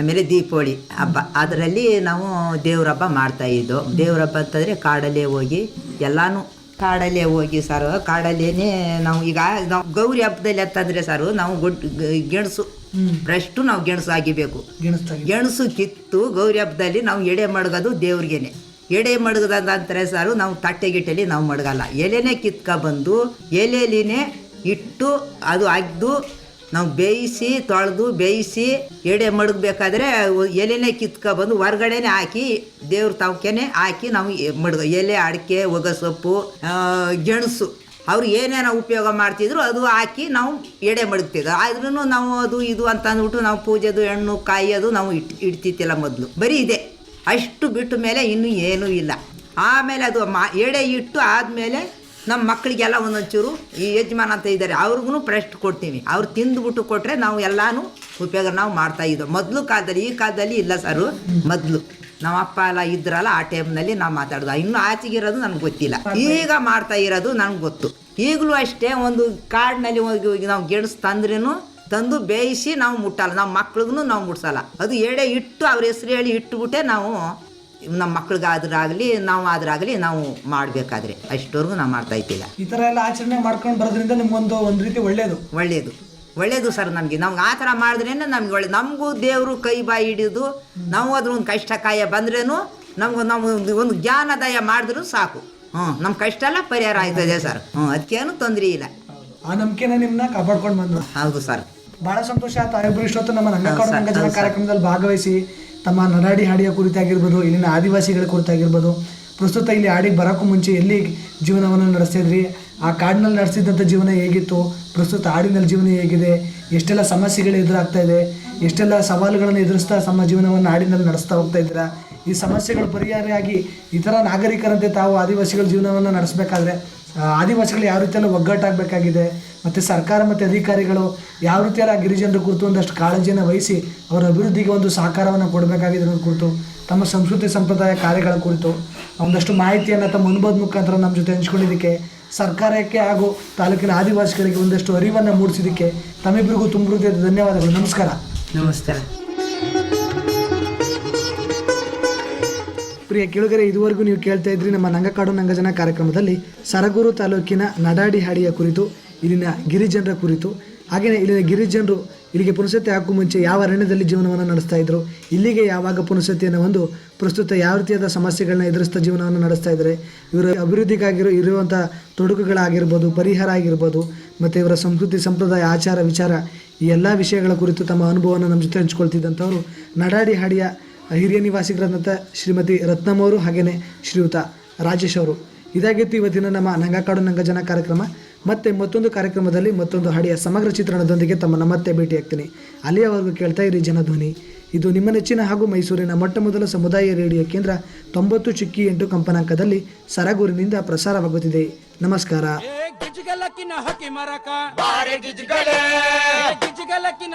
ಆಮೇಲೆ ದೀಪಾವಳಿ ಹಬ್ಬ. ಅದರಲ್ಲಿ ನಾವು ದೇವ್ರ ಹಬ್ಬ ಮಾಡ್ತಾ ಇದ್ದೋ. ದೇವ್ರ ಹಬ್ಬ ಅಂತಂದರೆ ಕಾಡಲ್ಲೇ ಹೋಗಿ ಎಲ್ಲಾನು ಕಾಡಲ್ಲೇ ಹೋಗಿ ಸರ್ ಕಾಡಲ್ಲೇನೆ ನಾವು ಈಗ ನಾವು ಗೌರಿ ಹಬ್ಬದಲ್ಲಿ ಅಂತಂದರೆ ಸರ್ ನಾವು ಗುಡ್ ಗೆಣಸು ಫಸ್ಟು ನಾವು ಗೆಣಸು ಆಗಿಬೇಕು. ಗೆಣಸು ಕಿತ್ತು ಗೌರಿ ಹಬ್ಬದಲ್ಲಿ ನಾವು ಎಡೆ ಮಡಗೋದು ದೇವ್ರಿಗೇನೆ. ಎಡೆ ಮಡಗದ ನಂತರ ಸಾರು ನಾವು ತಟ್ಟೆ ಗಿಟ್ಟೆಲಿ ನಾವು ಮಡಗಲ್ಲ. ಎಲೆನೇ ಕಿತ್ಕ ಬಂದು ಎಲೆಲಿನೇ ಇಟ್ಟು ಅದು ಅಗ್ದು ನಾವು ಬೇಯಿಸಿ ತೊಳೆದು ಬೇಯಿಸಿ ಎಡೆ ಮಡಗಬೇಕಾದ್ರೆ ಎಲೆನೇ ಕಿತ್ಕ ಬಂದು ಹೊರ್ಗಡೆನೆ ಹಾಕಿ ದೇವ್ರ ತವಕೆನೆ ಹಾಕಿ ನಾವು ಮಡಗ ಎಲೆ ಅಡಿಕೆ ಒಗಸೊಪ್ಪು ಗೆಣಸು. ಅವ್ರು ಏನೇನೋ ಉಪಯೋಗ ಮಾಡ್ತಿದ್ರು ಅದು ಹಾಕಿ ನಾವು ಎಡೆ ಮಡಗ್ತಿದ್ವಿ. ಆದ್ರೂ ನಾವು ಅದು ಇದು ಅಂತ ಅಂದ್ಬಿಟ್ಟು ನಾವು ಪೂಜೆದು ಹೆಣ್ಣು ಕಾಯಿ ಅದು ನಾವು ಇಟ್ ಇಡ್ತಿತ್ತಿಲ್ಲ ಮೊದಲು. ಬರೀ ಇದೆ. ಅಷ್ಟು ಬಿಟ್ಟ ಮೇಲೆ ಇನ್ನೂ ಏನೂ ಇಲ್ಲ. ಆಮೇಲೆ ಅದು ಮಾ, ಎಡೆ ಇಟ್ಟು ಆದಮೇಲೆ ನಮ್ಮ ಮಕ್ಕಳಿಗೆಲ್ಲ ಒಂದೊಂಚೂರು ಈ ಯಜಮಾನ ಅಂತ ಇದ್ದಾರೆ ಅವ್ರಿಗೂ ಪ್ರೆಸ್ಟ್ ಕೊಡ್ತೀವಿ. ಅವ್ರು ತಿಂದುಬಿಟ್ಟು ಕೊಟ್ಟರೆ ನಾವು ಎಲ್ಲಾನು ಉಪಯೋಗ ನಾವು ಮಾಡ್ತಾ ಇದ್ದೋ ಮೊದಲು ಕಾಲದಲ್ಲಿ, ಈ ಕಾಲದಲ್ಲಿ ಇಲ್ಲ ಸರ್, ಮೊದಲು. ನಮ್ಮ ಅಪ್ಪ ಎಲ್ಲ ಇದ್ರಲ್ಲ, ಆ ಟೈಮ್ನಲ್ಲಿ ನಾವು ಮಾತಾಡೋದು. ಇನ್ನೂ ಆಚೆಗೆ ಇರೋದು ನನಗೆ ಗೊತ್ತಿಲ್ಲ. ಈಗ ಮಾಡ್ತಾ ಇರೋದು ನನಗೆ ಗೊತ್ತು. ಈಗಲೂ ಅಷ್ಟೇ ಒಂದು ಕಾಡಿನಲ್ಲಿ ಹೋಗಿ ನಾವು ಗೆಣಸು ತಂದ್ರೂ ತಂದು ಬೇಯಿಸಿ ನಾವು ಮುಟ್ಟಲ್ಲ. ನಮ್ಮ ಮಕ್ಳಿಗೂ ನಾವು ಮುಟ್ಸಲ್ಲ. ಅದು ಎಡೆ ಇಟ್ಟು ಅವ್ರ ಹೆಸರು ಹೇಳಿ ಇಟ್ಟುಬಿಟ್ಟೆ ನಾವು ನಮ್ಮ ಮಕ್ಳಿಗಾದ್ರಾಗಲಿ ನಾವು ಆದ್ರಾಗಲಿ ನಾವು ಮಾಡಬೇಕಾದ್ರೆ. ಅಷ್ಟವರೆಗೂ ನಾವು ಮಾಡ್ತಾ ಇದ್ದಿಲ್ಲ. ಈ ಥರ ಎಲ್ಲ ಆಚರಣೆ ಮಾಡ್ಕೊಂಡು ಬರೋದ್ರಿಂದ ನಿಮ್ಗೊಂದು ಒಂದು ರೀತಿ ಒಳ್ಳೆಯದು ಒಳ್ಳೆಯದು ಒಳ್ಳೆಯದು ಸರ್ ನಮಗೆ. ನಮ್ಗೆ ಆ ಥರ ಮಾಡಿದ್ರೇ ನಮ್ಗೆ ಒಳ್ಳೆ ನಮಗೂ ದೇವರು ಕೈ ಬಾಯಿ ಹಿಡಿದು ನಾವು ಅದ್ರ ಒಂದು ಕಷ್ಟ ಕಾಯ ಬಂದ್ರೇನು ನಮ್ಗೆ ನಾವು ಒಂದು- ಜ್ಞಾನದಾಯ ಮಾಡಿದ್ರು ಸಾಕು. ಹ್ಞೂ ನಮ್ಮ ಕಷ್ಟ ಎಲ್ಲ ಪರಿಹಾರ ಆಯ್ತದೆ ಸರ್. ಹ್ಞೂ ಅದಕ್ಕೇನು ತೊಂದರೆ ಇಲ್ಲ. ಆ ನಂಬಿಕೆನ ನಿಮ್ಮನ್ನ ಕಾಪಾಡ್ಕೊಂಡು ಬಂದ್ರು. ಹೌದು ಸರ್. ಬಹಳ ಸಂತೋಷ ತಾಯಿಬ್ರು ಇಷ್ಟೊತ್ತು ನಮ್ಮ ಕಾರ್ಯಕ್ರಮದಲ್ಲಿ ಭಾಗವಹಿಸಿ ತಮ್ಮ ನಡಾಡಿ ಹಾಡಿಯ ಕುರಿತಾಗಿರ್ಬೋದು, ಇಲ್ಲಿನ ಆದಿವಾಸಿಗಳ ಕುರಿತಾಗಿರ್ಬೋದು, ಪ್ರಸ್ತುತ ಇಲ್ಲಿ ಹಾಡಿಗೆ ಬರೋಕ್ಕೂ ಮುಂಚೆ ಎಲ್ಲಿ ಜೀವನವನ್ನು ನಡೆಸಿದ್ರಿ ಆ ಕಾಡಿನಲ್ಲಿ ನಡೆಸಿದ್ದಂಥ ಜೀವನ ಹೇಗಿತ್ತು? ಪ್ರಸ್ತುತ ಹಾಡಿನಲ್ಲಿ ಜೀವನ ಹೇಗಿದೆ? ಎಷ್ಟೆಲ್ಲ ಸಮಸ್ಯೆಗಳು ಎದುರಾಗ್ತಾ ಇದೆ? ಎಷ್ಟೆಲ್ಲ ಸವಾಲುಗಳನ್ನು ಎದುರಿಸ್ತಾ ತಮ್ಮ ಜೀವನವನ್ನು ಹಾಡಿನಲ್ಲಿ ನಡೆಸ್ತಾ ಹೋಗ್ತಾ ಇದ್ದೀರಾ? ಈ ಸಮಸ್ಯೆಗಳು ಪರಿಹಾರವಾಗಿ ಇತರ ನಾಗರಿಕರಂತೆ ತಾವು ಆದಿವಾಸಿಗಳ ಜೀವನವನ್ನು ನಡೆಸಬೇಕಾದ್ರೆ ಆದಿವಾಸಿಗಳು ಯಾವ ರೀತಿಯೆಲ್ಲ ಒಗ್ಗಟ್ಟಾಗಬೇಕಾಗಿದೆ. ಮತ್ತು ಸರ್ಕಾರ ಮತ್ತು ಅಧಿಕಾರಿಗಳು ಯಾವ ರೀತಿಯೆಲ್ಲ ಗಿರಿಜನರ ಕುರಿತು ಒಂದಷ್ಟು ಕಾಳಜಿಯನ್ನು ವಹಿಸಿ ಅವರ ಅಭಿವೃದ್ಧಿಗೆ ಒಂದು ಸಹಕಾರವನ್ನು ಕೊಡಬೇಕಾಗಿದೆ ಅನ್ನೋದ್ರ ಕುರಿತು, ತಮ್ಮ ಸಂಸ್ಕೃತಿ ಸಂಪ್ರದಾಯ ಕಾರ್ಯಗಳ ಕುರಿತು, ಒಂದಷ್ಟು ಮಾಹಿತಿಯನ್ನು ತಮ್ಮ ಅನುಭವದ ಮುಖಾಂತರ ನಮ್ಮ ಜೊತೆ ಹಂಚ್ಕೊಂಡಿದ್ದಕ್ಕೆ, ಸರ್ಕಾರಕ್ಕೆ ಹಾಗೂ ತಾಲೂಕಿನ ಆದಿವಾಸಿಗಳಿಗೆ ಒಂದಷ್ಟು ಅರಿವನ್ನು ಮೂಡಿಸಿದ್ದಕ್ಕೆ ತಮ್ಮಿಬ್ಬರಿಗೂ ತುಂಬ ಧನ್ಯವಾದಗಳು. ನಮಸ್ಕಾರ. ನಮಸ್ತೆ. ಪ್ರಿಯ ಕೇಳುಗರೆ, ಇದುವರೆಗೂ ನೀವು ಕೇಳ್ತಾ ಇದ್ರಿ ನಮ್ಮ ನಂಗಕಾಡು ನಂಗಜನ ಕಾರ್ಯಕ್ರಮದಲ್ಲಿ ಸರಗೂರು ತಾಲೂಕಿನ ನಡಾಡಿ ಹಾಡಿಯ ಕುರಿತು, ಇಲ್ಲಿನ ಗಿರಿಜನರ ಕುರಿತು. ಹಾಗೆಯೇ ಇಲ್ಲಿನ ಗಿರಿಜನರು ಇಲ್ಲಿಗೆ ಪುನಸತಿ ಹಾಕುವ ಮುಂಚೆ ಯಾವ ಅರಣ್ಯದಲ್ಲಿ ಜೀವನವನ್ನು ನಡೆಸ್ತಾ ಇದ್ರು, ಇಲ್ಲಿಗೆ ಯಾವಾಗ ಪುನಸತಿಯನ್ನು ಒಂದು ಪ್ರಸ್ತುತ ಯಾವ ರೀತಿಯಾದ ಸಮಸ್ಯೆಗಳನ್ನ ಎದುರಿಸ್ತಾ ಜೀವನವನ್ನು ನಡೆಸ್ತಾ ಇದ್ದಾರೆ, ಇವರ ಅಭಿವೃದ್ಧಿಗಾಗಿರೋ ಇರುವಂಥ ತೊಡಕುಗಳಾಗಿರ್ಬೋದು, ಪರಿಹಾರ ಆಗಿರ್ಬೋದು, ಮತ್ತು ಇವರ ಸಂಸ್ಕೃತಿ, ಸಂಪ್ರದಾಯ, ಆಚಾರ, ವಿಚಾರ, ಈ ಎಲ್ಲ ವಿಷಯಗಳ ಕುರಿತು ತಮ್ಮ ಅನುಭವವನ್ನು ನಮ್ಮ ಜೊತೆ ಹಂಚ್ಕೊಳ್ತಿದ್ದಂಥವರು ನಡಾಡಿ ಹಾಡಿಯ ಹಿರಿಯ ನಿವಾಸಿಗಳಾದಂಥ ಶ್ರೀಮತಿ ರತ್ನಮ್ ಅವರು ಹಾಗೆಯೇ ಶ್ರೀಯುತ ರಾಜೇಶ್ ಅವರು. ಇದಾಗಿತ್ತು ಇವತ್ತಿನ ನಮ್ಮ ನಂಗಕಾಡು ನಂಗಜನ ಕಾರ್ಯಕ್ರಮ. ಮತ್ತೆ ಮತ್ತೊಂದು ಕಾರ್ಯಕ್ರಮದಲ್ಲಿ ಮತ್ತೊಂದು ಹಾಡಿಯ ಸಮಗ್ರ ಚಿತ್ರಣದೊಂದಿಗೆ ತಮ್ಮನ್ನು ಮತ್ತೆ ಭೇಟಿಯಾಗ್ತೀನಿ ಅಲ್ಲಿಯವರೆಗೂ ಕೇಳ್ತಾ ಇರಿ ಜನಧ್ವನಿ. ಇದು ನಿಮ್ಮ ನೆಚ್ಚಿನ ಹಾಗೂ ಮೈಸೂರಿನ ಮೊಟ್ಟ ಮೊದಲ ಸಮುದಾಯ ರೇಡಿಯೋ ಕೇಂದ್ರ ತೊಂಬತ್ತು ಚಿಕ್ಕಿ ಎಂಟು ಕಂಪನಾಂಕದಲ್ಲಿ ಸರಗೂರಿನಿಂದ ಪ್ರಸಾರವಾಗುತ್ತಿದೆ. ನಮಸ್ಕಾರ. ಗಿಜಗಲಕ್ಕಿನ